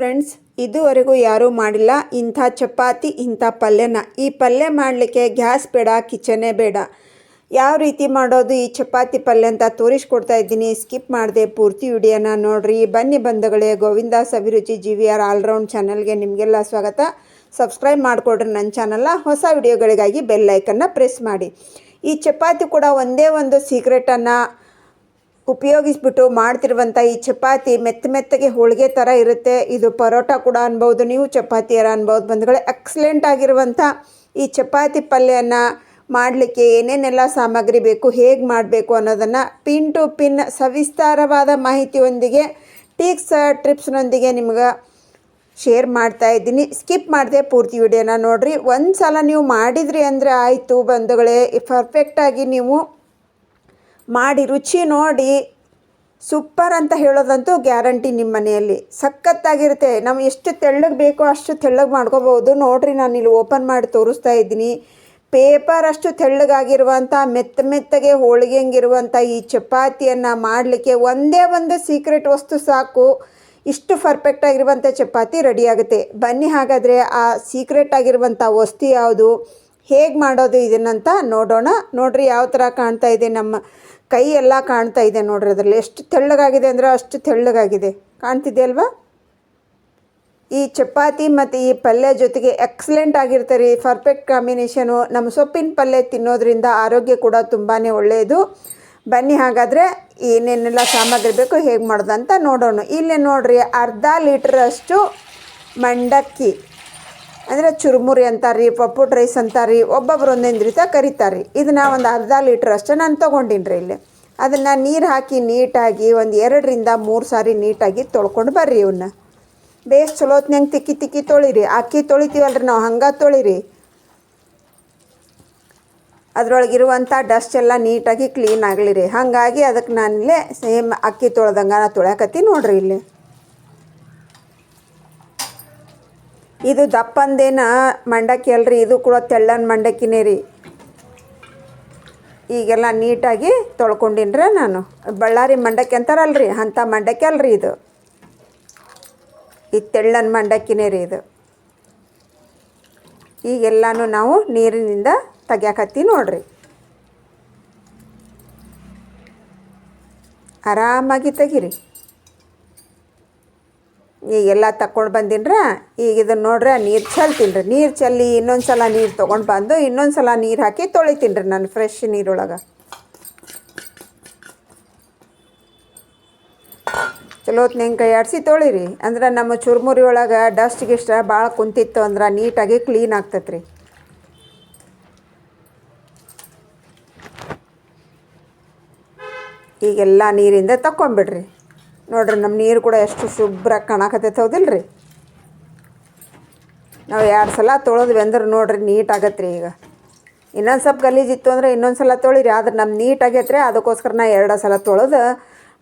Friends, ಇದುವರೆಗೂ ಯಾರೂ ಮಾಡಿಲ್ಲ ಇಂಥ ಚಪಾತಿ, ಇಂಥ ಪಲ್ಯನ. ಈ ಪಲ್ಯ ಮಾಡಲಿಕ್ಕೆ ಗ್ಯಾಸ್ ಬೇಡ, ಕಿಚನೇ ಬೇಡ. ಯಾವ ರೀತಿ ಮಾಡೋದು ಈ ಚಪಾತಿ ಪಲ್ಯ ಅಂತ ತೋರಿಸ್ಕೊಡ್ತಾ ಇದ್ದೀನಿ. ಸ್ಕಿಪ್ ಮಾಡಿದೆ ಪೂರ್ತಿ ವಿಡಿಯೋನ ನೋಡ್ರಿ. ಬನ್ನಿ ಬಂಧುಗಳೇ ಗೋವಿಂದಾಸ್ ಅಭಿರುಚಿ ಜಿ ವಿ ಆರ್ ಆಲ್ರೌಂಡ್ ಚಾನಲ್ಗೆ ನಿಮಗೆಲ್ಲ ಸ್ವಾಗತ. ಸಬ್ಸ್ಕ್ರೈಬ್ ಮಾಡಿಕೊಡ್ರಿ ನನ್ನ ಚಾನಲ್ನ. ಹೊಸ ವಿಡಿಯೋಗಳಿಗಾಗಿ ಬೆಲ್ ಐಕನ್ನ ಪ್ರೆಸ್ ಮಾಡಿ. ಈ ಚಪಾತಿ ಕೂಡ ಒಂದೇ ಒಂದು ಸೀಕ್ರೆಟನ್ನು ಉಪಯೋಗಿಸ್ಬಿಟ್ಟು ಮಾಡ್ತಿರುವಂಥ ಈ ಚಪಾತಿ ಮೆತ್ತ ಮೆತ್ತಗೆ ಹೋಳಿಗೆ ಥರ ಇರುತ್ತೆ. ಇದು ಪರೋಟ ಕೂಡ ಅನ್ಬೋದು, ನೀವು ಚಪಾತಿಯರ ಅನ್ಬೋದು ಬಂಧುಗಳೇ. ಎಕ್ಸಲೆಂಟ್ ಆಗಿರುವಂಥ ಈ ಚಪಾತಿ ಪಲ್ಯನ ಮಾಡಲಿಕ್ಕೆ ಏನೇನೆಲ್ಲ ಸಾಮಗ್ರಿ ಬೇಕು, ಹೇಗೆ ಮಾಡಬೇಕು ಅನ್ನೋದನ್ನು ಪಿನ್ ಟು ಪಿನ್ ಸವಿಸ್ತಾರವಾದ ಮಾಹಿತಿಯೊಂದಿಗೆ ಟಿಕ್ಸ್ ಟ್ರಿಪ್ಸ್ನೊಂದಿಗೆ ನಿಮ್ಗೆ ಶೇರ್ ಮಾಡ್ತಾ ಇದ್ದೀನಿ. ಸ್ಕಿಪ್ ಮಾಡಿದೆ ಪೂರ್ತಿ ವಿಡಿಯೋನ ನೋಡಿರಿ. ಒಂದು ಸಲ ನೀವು ಮಾಡಿದ್ರಿ ಅಂದರೆ ಆಯಿತು ಬಂಧುಗಳೇ. ಪರ್ಫೆಕ್ಟಾಗಿ ನೀವು ಮಾಡಿ ರುಚಿ ನೋಡಿ ಸೂಪರ್ ಅಂತ ಹೇಳೋದಂತೂ ಗ್ಯಾರಂಟಿ ನಿಮ್ಮ ಮನೆಯಲ್ಲಿ. ಸಖತ್ತಾಗಿರುತ್ತೆ. ನಾವು ಎಷ್ಟು ತೆಳ್ಳಗೆ ಬೇಕೋ ಅಷ್ಟು ತೆಳ್ಳಗೆ ಮಾಡ್ಕೋಬೋದು. ನೋಡಿರಿ ನಾನು ಇಲ್ಲಿ ಓಪನ್ ಮಾಡಿ ತೋರಿಸ್ತಾ ಇದ್ದೀನಿ. ಪೇಪರ್ ಅಷ್ಟು ತೆಳ್ಳಗಾಗಿರುವಂಥ, ಮೆತ್ತ ಮೆತ್ತಗೆ ಹೋಳಿಗೆಂಗಿರುವಂಥ ಈ ಚಪಾತಿಯನ್ನು ಮಾಡಲಿಕ್ಕೆ ಒಂದೇ ಒಂದು ಸೀಕ್ರೆಟ್ ವಸ್ತು ಸಾಕು. ಇಷ್ಟು ಪರ್ಫೆಕ್ಟ್ ಆಗಿರುವಂಥ ಚಪಾತಿ ರೆಡಿಯಾಗುತ್ತೆ. ಬನ್ನಿ ಹಾಗಾದರೆ ಆ ಸೀಕ್ರೆಟ್ ಆಗಿರುವಂಥ ವಸ್ತು ಯಾವುದು? ಹೇಗೆ ಮಾಡೋದು ಇದನ್ನಂತ ನೋಡೋಣ. ನೋಡ್ರಿ ಯಾವ ಥರ ಕಾಣ್ತಾ ಇದೆ ನಮ್ಮ ಕೈ ಎಲ್ಲ ಕಾಣ್ತಾ ಇದೆ ನೋಡ್ರಿ ಅದರಲ್ಲಿ. ಎಷ್ಟು ತೆಳ್ಳಗಾಗಿದೆ ಅಂದರೆ ಅಷ್ಟು ತೆಳ್ಳಗಾಗಿದೆ. ಕಾಣ್ತಿದೆ ಅಲ್ವಾ? ಈ ಚಪಾತಿ ಮತ್ತು ಈ ಪಲ್ಯ ಜೊತೆಗೆ ಎಕ್ಸಲೆಂಟ್ ಆಗಿರ್ತಾರೆ ರೀ. ಪರ್ಫೆಕ್ಟ್ ಕಾಂಬಿನೇಷನು ನಮ್ಮ ಸೊಪ್ಪಿನ ಪಲ್ಯ ತಿನ್ನೋದ್ರಿಂದ ಆರೋಗ್ಯ ಕೂಡ ತುಂಬಾ ಒಳ್ಳೆಯದು. ಬನ್ನಿ ಹಾಗಾದರೆ ಏನೇನೆಲ್ಲ ಸಾಮಗ್ರಿ ಬೇಕು ಹೇಗೆ ಮಾಡೋದು ಅಂತ ನೋಡೋಣ. ಇಲ್ಲಿ ನೋಡಿರಿ ಅರ್ಧ ಲೀಟ್ರಷ್ಟು ಮಂಡಕ್ಕಿ. ಅಂದರೆ ಚುರುಮುರಿ ಅಂತಾರೆ ರೀ ಪಪ್ಪುಟ್ ರೈಸ್ ಅಂತಾರೆ ರೀ ಒಬ್ಬೊಬ್ರು ಒಂದೊಂದು ರೀತಿ ಕರೀತಾರೆ ರೀ ಇದನ್ನ ಒಂದು ಅರ್ಧ ಲೀಟ್ರ್ ಅಷ್ಟೇ ನಾನು ತೊಗೊಂಡಿನ್ರಿ ಇಲ್ಲಿ. ಅದನ್ನು ನೀರು ಹಾಕಿ ನೀಟಾಗಿ ಒಂದು ಎರಡರಿಂದ ಮೂರು ಸಾರಿ ನೀಟಾಗಿ ತೊಳ್ಕೊಂಡು ಬರ್ರಿ ಇವನ್ನ ಬೇಸ್ ಚಲೋತ್ನಂಗೆ ತಿಕ್ಕಿ ತಿಕ್ಕಿ ತೊಳಿರಿ. ಅಕ್ಕಿ ತೊಳಿತೀವಲ್ರಿ ನಾವು ಹಂಗೆ ತೊಳಿರಿ. ಅದರೊಳಗಿರುವಂಥ ಡಸ್ಟ್ ಎಲ್ಲ ನೀಟಾಗಿ ಕ್ಲೀನ್ ಆಗಲಿ ರೀ ಹಾಗಾಗಿ ಅದಕ್ಕೆ ನಾನಿಲ್ಲೇ ಸೇಮ್ ಅಕ್ಕಿ ತೊಳ್ದಂಗೆ ನಾ ತೊಳ್ಯಾಕತ್ತಿ ನೋಡ್ರಿ ಇಲ್ಲಿ. ಇದು ದಪ್ಪಂದೇನ ಮಂಡಕ್ಕಿ ಅಲ್ರಿ, ಇದು ಕೂಡ ತೆಳ್ಳನ ಮಂಡಕ್ಕಿನೇ ರೀ. ಈಗೆಲ್ಲ ನೀಟಾಗಿ ತೊಳ್ಕೊಂಡಿನ್ರೆ ನಾನು. ಬಳ್ಳಾರಿ ಮಂಡಕ್ಕಿ ಅಂತಾರಲ್ರಿ, ಅಂಥ ಮಂಡಕ್ಕಿ ಅಲ್ರಿ ಇದು. ಈ ತೆಳ್ಳನ ಮಂಡಕ್ಕಿನೇ ರೀ ಇದು. ಈಗೆಲ್ಲನೂ ನಾವು ನೀರಿನಿಂದ ತೆಗ್ಯಾಕತ್ತಿ ನೋಡ್ರಿ. ಆರಾಮಾಗಿ ತೆಗೀರಿ. ಈಗೆಲ್ಲ ತಕ್ಕೊಂಡು ಬಂದಿನ್ರ, ಈಗ ಇದನ್ನು ನೋಡ್ರಿ ನೀರು ಚೆಲ್ತೀನಿ ನೀರು ಚೆಲ್ಲಿ ಇನ್ನೊಂದು ಸಲ ನೀರು ತೊಗೊಂಡು ಬಂದು ಇನ್ನೊಂದು ಸಲ ನೀರು ಹಾಕಿ ತೊಳಿತೀನಿ ರೀ ನಾನು ಫ್ರೆಶ್ ನೀರೊಳಗೆ. ಚಲೋ ಕೈ ಆಡಿಸಿ ತೊಳಿರಿ. ಅಂದ್ರೆ ನಮ್ಮ ಚುರುಮುರಿ ಒಳಗೆ ಡಸ್ಟ್ ಗಿಷ್ಟ ಭಾಳ ಕುಂತಿತ್ತು ಅಂದ್ರೆ ನೀಟಾಗಿ ಕ್ಲೀನ್ ಆಗ್ತೈತೆ ರೀ ಈಗೆಲ್ಲ ನೀರಿಂದ ತಕ್ಕೊಂಬಿಡ್ರಿ. ನೋಡ್ರಿ ನಮ್ಮ ನೀರು ಕೂಡ ಎಷ್ಟು ಶುಭ್ರ ಕಾಣಕತ್ತೈತೆ ಹೌದಿಲ್ಲ ರೀ ನಾವು ಎರಡು ಸಲ ತೊಳೆದು ಬೆಂದ್ರೆ ನೋಡ್ರಿ ನೀಟ್ ರೀ ಈಗ. ಇನ್ನೊಂದು ಸ್ವಲ್ಪ ಗಲೀಜಿತ್ತು ಅಂದರೆ ಇನ್ನೊಂದು ಸಲ ತೊಳಿರಿ, ಆದ್ರೆ ನಮ್ಮ ನೀಟ್ ಆಗೈತೆ ರೀ ಅದಕ್ಕೋಸ್ಕರ ನಾ ಎರಡು ಸಲ ತೊಳೆದು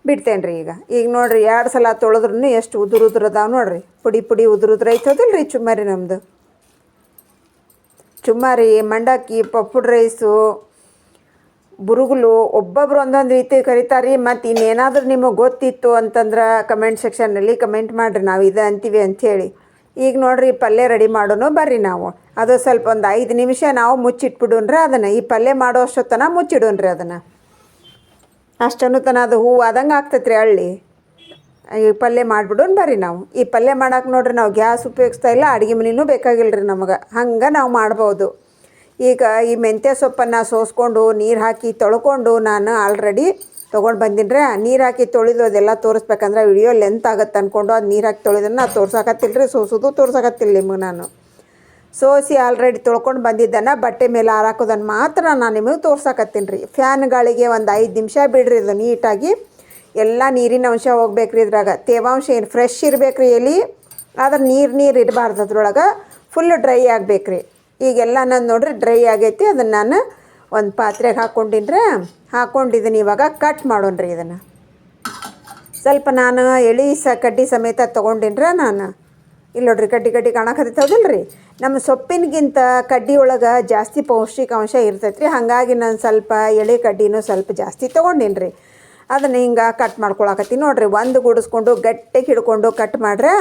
ಬಿಡ್ತೇನೆ ರೀ ಈಗ. ಈಗ ನೋಡ್ರಿ, ಎರಡು ಸಲ ತೊಳೆದ್ರೂ ಎಷ್ಟು ಉದುರು ಉದುರು ಅದಾವೆ ನೋಡ್ರಿ. ಪುಡಿ ಪುಡಿ ಉದುರು ಉದುರು ಐತದಿಲ್ಲ ರೀ ಚುಮ್ಮಾರಿ ನಮ್ಮದು ಚುಮ್ಮಾರಿ, ಮಂಡಕ್ಕಿ, ಪಪ್ಪುಡ್ ರೈಸು ಬುರುಗುಲು ಒಬ್ಬೊಬ್ರು ಒಂದೊಂದು ರೀತಿ ಕರೀತಾರೆ, ಮತ್ತು ಇನ್ನೇನಾದರೂ ನಿಮಗೆ ಗೊತ್ತಿತ್ತು ಅಂತಂದ್ರೆ ಕಮೆಂಟ್ ಸೆಕ್ಷನ್ನಲ್ಲಿ ಕಮೆಂಟ್ ಮಾಡಿರಿ, ನಾವು ಇದು ಅಂತೀವಿ ಅಂಥೇಳಿ ಈಗ ನೋಡಿರಿ ಪಲ್ಯ ರೆಡಿ ಮಾಡೋನು ಬರ್ರಿ ನಾವು. ಅದು ಸ್ವಲ್ಪ ಒಂದು ಐದು ನಿಮಿಷ ನಾವು ಮುಚ್ಚಿಟ್ಬಿಡೋಣ್ರಿ ಅದನ್ನು. ಈ ಪಲ್ಯ ಮಾಡೋ ಅಷ್ಟೊತ್ತನ ಮುಚ್ಚಿಡೋಣ್ರಿ ಅದನ್ನು. ಅಷ್ಟನ್ನು ತನ ಅದು ಹೂವು ಆದಂಗೆ ಆಗ್ತೈತೆ ರೀ ಹಳ್ಳಿ. ಈ ಪಲ್ಯ ಮಾಡಿಬಿಡೋಣ ಬರ್ರಿ ನಾವು. ಈ ಪಲ್ಯ ಮಾಡಕ್ಕೆ ನೋಡ್ರಿ, ನಾವು ಗ್ಯಾಸ್ ಉಪಯೋಗಿಸ್ತಾ ಇಲ್ಲ, ಅಡುಗೆ ಮನೆಯೂ ಬೇಕಾಗಿಲ್ಲ ರೀ ನಮಗೆ. ಹಂಗೆ ನಾವು ಮಾಡ್ಬೋದು. ಈಗ ಈ ಮೆಂತ್ಯ ಸೊಪ್ಪನ್ನು ಸೋಸ್ಕೊಂಡು ನೀರು ಹಾಕಿ ತೊಳ್ಕೊಂಡು ನಾನು ಆಲ್ರೆಡಿ ತೊಗೊಂಡು ಬಂದಿನ್ರೆ. ನೀರು ಹಾಕಿ ತೊಳೆದು ಅದೆಲ್ಲ ತೋರಿಸ್ಬೇಕಂದ್ರೆ ವಿಡಿಯೋ ಲೆಂತ್ ಆಗುತ್ತೆ ಅಂದ್ಕೊಂಡು ಅದು ನೀರು ಹಾಕಿ ತೊಳೆದನ್ನು ತೋರ್ಸಕತ್ತಿಲ್ಲ ರೀ ಸೋಸೋದು ತೋರ್ಸಕತ್ತಿಲ್ಲ ನಿಮಗೆ ನಾನು. ಸೋಸಿ ಆಲ್ರೆಡಿ ತೊಳ್ಕೊಂಡು ಬಂದಿದ್ದನ್ನು ಬಟ್ಟೆ ಮೇಲೆ ಹಾರಾಕೋದನ್ನು ಮಾತ್ರ ನಾನು ನಿಮಗೆ ತೋರ್ಸಕತ್ತೀನಿ ರೀ ಫ್ಯಾನ್ ಗಾಳಿಗೆ ಒಂದು ಐದು ನಿಮಿಷ ಬಿಡ್ರಿ ಇದು ನೀಟಾಗಿ. ಎಲ್ಲ ನೀರಿನ ಅಂಶ ಹೋಗ್ಬೇಕು ರೀ ಇದ್ರಾಗ. ತೇವಾಂಶ ಏನು ಫ್ರೆಶ್ ಇರ್ಬೇಕು ರೀ ಎಲ್ಲಿ ಆದ್ರೆ ನೀರು ನೀರು ಇರಬಾರ್ದು ಅದ್ರೊಳಗೆ. ಫುಲ್ ಡ್ರೈ ಆಗ್ಬೇಕು ರೀ ಈಗೆಲ್ಲ ನಾನು ನೋಡ್ರಿ ಡ್ರೈ ಆಗೈತಿ, ಅದನ್ನು ನಾನು ಒಂದು ಪಾತ್ರೆಗೆ ಹಾಕ್ಕೊಂಡಿನ್ರೆ ಹಾಕ್ಕೊಂಡಿದ್ದೀನಿ ಇವಾಗ ಕಟ್ ಮಾಡೋಣ್ರಿ ಇದನ್ನು. ಸ್ವಲ್ಪ ನಾನು ಎಳಿ ಸ, ಕಡ್ಡಿ ಸಮೇತ ತೊಗೊಂಡಿನ್ರೆ ನಾನು. ಇಲ್ಲಿ ನೋಡ್ರಿ ಕಡ್ಡಿ ಕಡ್ಡಿ ಕಾಣಕತ್ತೈತೆ ರೀ ನಮ್ಮ ಸೊಪ್ಪಿನಗಿಂತ ಕಡ್ಡಿ ಒಳಗೆ ಜಾಸ್ತಿ ಪೌಷ್ಟಿಕಾಂಶ ಇರ್ತೈತೆ ರೀ ಹಾಗಾಗಿ ನಾನು ಸ್ವಲ್ಪ ಎಳೆ ಕಡ್ಡಿನೂ ಸ್ವಲ್ಪ ಜಾಸ್ತಿ ತೊಗೊಂಡಿನಿ ರೀ ಅದನ್ನು ಹಿಂಗೆ ಕಟ್ ಮಾಡ್ಕೊಳಕತ್ತೀನಿ. ನೋಡ್ರಿ, ಒಂದು ಗುಡಿಸ್ಕೊಂಡು ಗಟ್ಟಿಗೆ ಹಿಡ್ಕೊಂಡು ಕಟ್ ಮಾಡ್ರೆ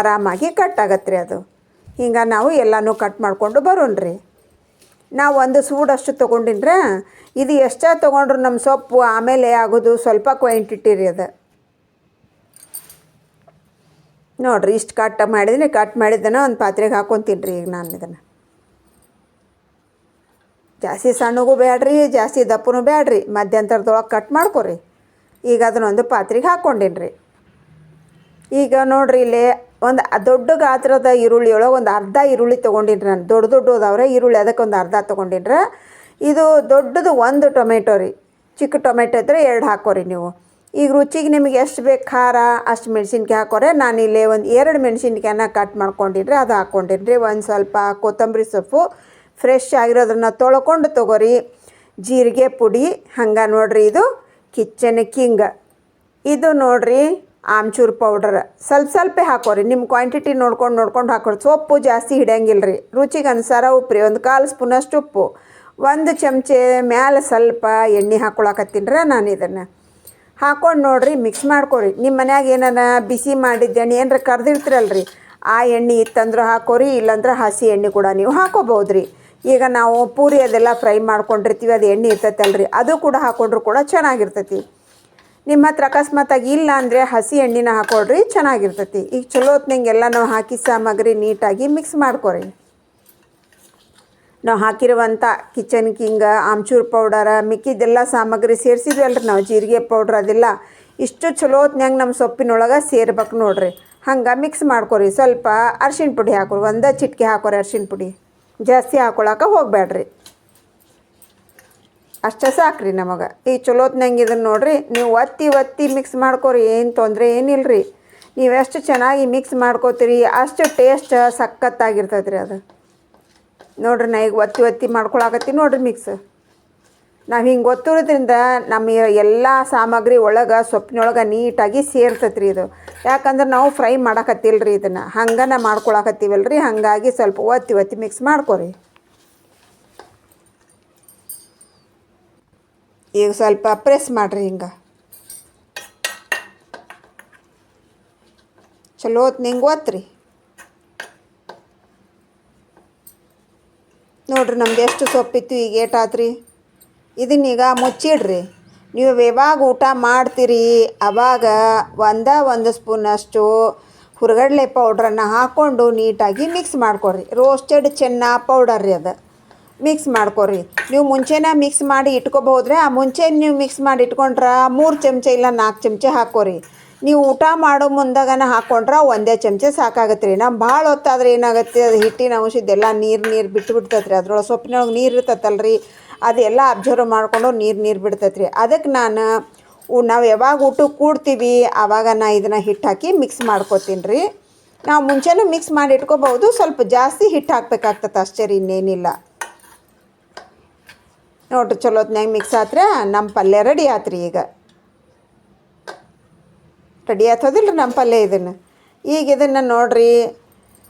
ಆರಾಮಾಗಿ ಕಟ್ ಆಗತ್ತೆ ರೀ ಅದು. ಹಿಂಗೆ ನಾವು ಎಲ್ಲನೂ ಕಟ್ ಮಾಡಿಕೊಂಡು ಬರೋಣ್ರಿ. ನಾವು ಒಂದು ಸೂಡಷ್ಟು ತೊಗೊಂಡಿನ್ರ, ಇದು ಎಷ್ಟೇ ತೊಗೊಂಡ್ರು ನಮ್ಮ ಸೊಪ್ಪು ಆಮೇಲೆ ಆಗೋದು ಸ್ವಲ್ಪ ಕ್ವಾಂಟಿಟಿ ರೀ ಅದು. ನೋಡಿರಿ ಇಷ್ಟು ಕಟ್ ಮಾಡಿದ್ದೀನಿ ಕಟ್ ಮಾಡಿದ್ದನ ಒಂದು ಪಾತ್ರೆಗೆ ಹಾಕ್ಕೊತೀನಿ ರೀ ಈಗ ನಾನು ಇದನ್ನು. ಜಾಸ್ತಿ ಸಣ್ಣಗೂ ಬೇಡ್ರಿ ಜಾಸ್ತಿ ದಪ್ಪನೂ ಬೇಡ್ರಿ ಮಧ್ಯಂತರದೊಳಗೆ ಕಟ್ ಮಾಡ್ಕೊರಿ. ಈಗ ಅದನ್ನೊಂದು ಪಾತ್ರೆಗೆ ಹಾಕ್ಕೊಂಡಿನ್ರಿ ರೀ ಈಗ ನೋಡ್ರಿ ಇಲ್ಲಿ ಒಂದು ದೊಡ್ಡ ಗಾತ್ರದ ಈರುಳ್ಳಿ ಒಳಗೆ ಒಂದು ಅರ್ಧ ಈರುಳ್ಳಿ ತೊಗೊಂಡಿನಿ ನಾನು. ದೊಡ್ಡ ದೊಡ್ಡ ಅದಾವ್ರೆ ಈರುಳ್ಳಿ ಅದಕ್ಕೆ ಒಂದು ಅರ್ಧ ತೊಗೊಂಡಿನ್ರ ಇದು ದೊಡ್ಡದು ಒಂದು ಟೊಮೆಟೊ ರೀ. ಚಿಕ್ಕ ಟೊಮೆಟೊ ಇದ್ದರೆ ಎರಡು ಹಾಕೋರಿ ನೀವು. ಈಗ ರುಚಿಗೆ ನಿಮಗೆ ಎಷ್ಟು ಬೇಕು ಖಾರ, ಅಷ್ಟು ಮೆಣಸಿನ್ಕಾಯಿ ಹಾಕೋರೆ. ನಾನು ಇಲ್ಲಿ ಒಂದು ಎರಡು ಮೆಣಸಿನ್ಕಾಯನ್ನ ಕಟ್ ಮಾಡ್ಕೊಂಡಿನ್ರಿ ಅದು ಹಾಕ್ಕೊಂಡಿನ್ರಿ ಒಂದು ಸ್ವಲ್ಪ ಕೊತ್ತಂಬರಿ ಸೊಪ್ಪು ಫ್ರೆಶ್ ಆಗಿರೋದನ್ನ ತೊಳ್ಕೊಂಡು ತೊಗೋರಿ. ಜೀರಿಗೆ ಪುಡಿ, ಹಂಗೆ ನೋಡ್ರಿ ಇದು. ಕಿಚನ್ ಕಿಂಗ್ ಇದು ನೋಡ್ರಿ. ಆಮ್ಚೂರ್ ಪೌಡರ್ ಸ್ವಲ್ಪ ಸ್ವಲ್ಪ ಹಾಕೋರಿ. ನಿಮ್ಮ ಕ್ವಾಂಟಿಟಿ ನೋಡ್ಕೊಂಡು ನೋಡ್ಕೊಂಡು ಹಾಕೋರಿ. ಸೊಪ್ಪು ಜಾಸ್ತಿ ಹಿಡಿಯಂಗಿಲ್ಲ ರೀ ರುಚಿಗೆ ಅನುಸಾರ ಉಪ್ಪು ರೀ ಒಂದು ಕಾಲು ಸ್ಪೂನಷ್ಟು ಉಪ್ಪು. ಒಂದು ಚಮಚೆ ಮ್ಯಾಲೆ ಸ್ವಲ್ಪ ಎಣ್ಣೆ ಹಾಕ್ಕೊಳಕತ್ತೀನಿ ರೀ ನಾನು ಇದನ್ನು. ಹಾಕೊಂಡು ನೋಡಿರಿ ಮಿಕ್ಸ್ ಮಾಡ್ಕೊರಿ. ನಿಮ್ಮ ಮನ್ಯಾಗ ಏನಾರ ಬಿಸಿ ಮಾಡಿದ್ದ ಎಣ್ಣೆ ಏನಾರ ರೀ ಆ ಎಣ್ಣೆ ಇತ್ತಂದ್ರೆ ಹಾಕೋರಿ, ಇಲ್ಲಾಂದ್ರೆ ಹಸಿ ಎಣ್ಣೆ ಕೂಡ ನೀವು ಹಾಕೋಬೋದು ರೀ ಈಗ ನಾವು ಪೂರಿ ಅದೆಲ್ಲ ಫ್ರೈ ಮಾಡ್ಕೊಂಡಿರ್ತೀವಿ, ಅದು ಎಣ್ಣೆ ಇರ್ತೈತಲ್ರಿ. ಅದು ಕೂಡ ಹಾಕೊಂಡ್ರು ಕೂಡ ಚೆನ್ನಾಗಿರ್ತೈತಿ. ನಿಮ್ಮ ಹತ್ರ ಅಕಸ್ಮಾತಾಗಿ ಇಲ್ಲ ಅಂದರೆ ಹಸಿ ಎಣ್ಣೆನ ಹಾಕೊಳ್ರಿ, ಚೆನ್ನಾಗಿರ್ತೈತಿ. ಈಗ ಚಲೋ ಹೊತ್ನಂಗೆ ನಾವು ಹಾಕಿ ಸಾಮಗ್ರಿ ನೀಟಾಗಿ ಮಿಕ್ಸ್ ಮಾಡ್ಕೊರಿ. ನಾವು ಹಾಕಿರುವಂಥ ಕಿಚನ್ ಕಿಂಗ್ ಆಮ್ಚೂರ್ ಪೌಡರ ಮಿಕ್ಕಿದ್ದೆಲ್ಲ ಸಾಮಗ್ರಿ ಸೇರಿಸಿದ್ವಲ್ರಿ ನಾವು, ಜೀರಿಗೆ ಪೌಡ್ರ್ ಅದೆಲ್ಲ. ಇಷ್ಟು ಚಲೋ ಹೊತ್ನ್ಯಾಗ ನಮ್ಮ ಸೊಪ್ಪಿನೊಳಗೆ ಸೇರ್ಬೇಕು ನೋಡ್ರಿ. ಹಂಗೆ ಮಿಕ್ಸ್ ಮಾಡ್ಕೊರಿ. ಸ್ವಲ್ಪ ಅರ್ಶಿಣ ಪುಡಿ ಹಾಕೊರಿ, ಒಂದೇ ಚಿಟಿಕೆ ಹಾಕೋರಿ ಅರ್ಶಿಣ ಪುಡಿ. ಜಾಸ್ತಿ ಹಾಕೊಳಕ್ಕೆ ಹೋಗಬೇಡ್ರಿ ಅಷ್ಟೇ ಸಾಕ್ರಿ ನಮಗೆ. ಈ ಚಲೋತ್ನಂಗೆ ಇದನ್ನು ನೋಡಿರಿ, ನೀವು ಒತ್ತಿ ಒತ್ತಿ ಮಿಕ್ಸ್ ಮಾಡ್ಕೊರಿ, ಏನು ತೊಂದರೆ ಏನಿಲ್ಲ ರೀ ನೀವು ಎಷ್ಟು ಚೆನ್ನಾಗಿ ಮಿಕ್ಸ್ ಮಾಡ್ಕೋತೀರಿ, ಅಷ್ಟು ಟೇಸ್ಟ್ ಸಖತ್ತಾಗಿರ್ತೈತೆ ರೀ ಅದು. ನೋಡ್ರಿ ನಾ ಈಗ ಒತ್ತಿ ಒತ್ತಿ ಮಾಡ್ಕೊಳಕತ್ತೀನಿ ನೋಡ್ರಿ ಮಿಕ್ಸ್ ನಾವು ಹಿಂಗೆ ಗೊತ್ತಿರೋದ್ರಿಂದ ನಮ್ಮ ಎಲ್ಲ ಸಾಮಗ್ರಿ ಒಳಗೆ ಸೊಪ್ಪಿನೊಳಗೆ ನೀಟಾಗಿ ಸೇರ್ತೈತೆ ರೀ ಇದು. ಯಾಕಂದ್ರೆ ನಾವು ಫ್ರೈ ಮಾಡಕತ್ತಿಲ್ಲ ರೀ ಇದನ್ನು. ಹಂಗೆ ಮಾಡ್ಕೊಳಕತ್ತೀವಲ್ಲ ರೀ ಹಾಗಾಗಿ ಸ್ವಲ್ಪ ಒತ್ತಿ ಒತ್ತಿ ಮಿಕ್ಸ್ ಮಾಡ್ಕೊರಿ. ಈಗ ಸ್ವಲ್ಪ ಪ್ರೆಸ್ ಮಾಡಿರಿ ಹಿಂಗೆ. ಚಲೋ ನಿಂಗೆ ಓದ್ರಿ ನೋಡ್ರಿ ನಮ್ದು ಎಷ್ಟು ಸೊಪ್ಪಿತ್ತು ಈಗ ಏಟಾತ್ರಿ ಇದನ್ನೀಗ ಮುಚ್ಚಿಡ್ರಿ. ನೀವು ಯಾವಾಗ ಊಟ ಮಾಡ್ತೀರಿ? ಅವಾಗ ಒಂದ ಒಂದು ಸ್ಪೂನಷ್ಟು ಹುರಗಡ್ಲೆ ಪೌಡ್ರನ್ನು ಹಾಕ್ಕೊಂಡು ನೀಟಾಗಿ ಮಿಕ್ಸ್ ಮಾಡ್ಕೊಡ್ರಿ. ರೋಸ್ಟೆಡ್ ಚೆನ್ನ ಪೌಡರ್ ರೀ ಅದು. ಮಿಕ್ಸ್ ಮಾಡ್ಕೊರಿ. ನೀವು ಮುಂಚೆನೇ ಮಿಕ್ಸ್ ಮಾಡಿ ಇಟ್ಕೋಬಹುದ್ರೆ ಆ ಮುಂಚೆ ನೀವು ಮಿಕ್ಸ್ ಮಾಡಿ ಇಟ್ಕೊಂಡ್ರೆ ಮೂರು ಚಮಚ ಇಲ್ಲ ನಾಲ್ಕು ಚಮಚ ಹಾಕೋರಿ. ನೀವು ಊಟ ಮಾಡೋ ಮುಂದಾಗನ ಹಾಕ್ಕೊಂಡ್ರೆ ಒಂದೇ ಚಮಚ ಸಾಕಾಗತ್ತೆ ರೀ ನಮ್ಮ ಭಾಳ ಹೊತ್ತಾದ್ರೆ ಏನಾಗುತ್ತೆ, ಅದು ಹಿಟ್ಟಿನ ಔಷಧಿಯೆಲ್ಲ ನೀರು ನೀರು ಬಿಟ್ಟು ಬಿಡ್ತೈತೆ ರೀ ಅದ್ರೊಳಗೆ ಸೊಪ್ಪಿನೊಳಗೆ ನೀರು ಇರ್ತೈತಲ್ಲ ರೀ ಅದೆಲ್ಲ ಅಬ್ಸರ್ವ್ ಮಾಡಿಕೊಂಡು ನೀರು ನೀರು ಬಿಡ್ತೈತೆ ರೀ ಅದಕ್ಕೆ ನಾನು ನಾವು ಯಾವಾಗ ಊಟಕ್ಕೆ ಕೂಡ್ತೀವಿ ಆವಾಗ ನಾ ಇದನ್ನು ಹಿಟ್ಟು ಹಾಕಿ ಮಿಕ್ಸ್ ಮಾಡ್ಕೊತೀನಿ ರೀ ನಾವು ಮುಂಚೆನೂ ಮಿಕ್ಸ್ ಮಾಡಿ ಇಟ್ಕೋಬಹುದು, ಸ್ವಲ್ಪ ಜಾಸ್ತಿ ಹಿಟ್ಟು ಹಾಕ್ಬೇಕಾಗ್ತದೆ ಅಷ್ಟೇ ರೀ, ಇನ್ನೇನಿಲ್ಲ. ನೋಡ್ರಿ ಚಲೋತ್ನಾಗ ಮಿಕ್ಸ್ ಆತ್ರೆ ನಮ್ಮ ಪಲ್ಯ ರೆಡಿ ಆತ್ರಿ ಈಗ. ರೆಡಿ ಆತದಿಲ್ಲ ನಮ್ಮ ಪಲ್ಯ ಇದನ್ನು? ಈಗ ಇದನ್ನು ನೋಡ್ರಿ,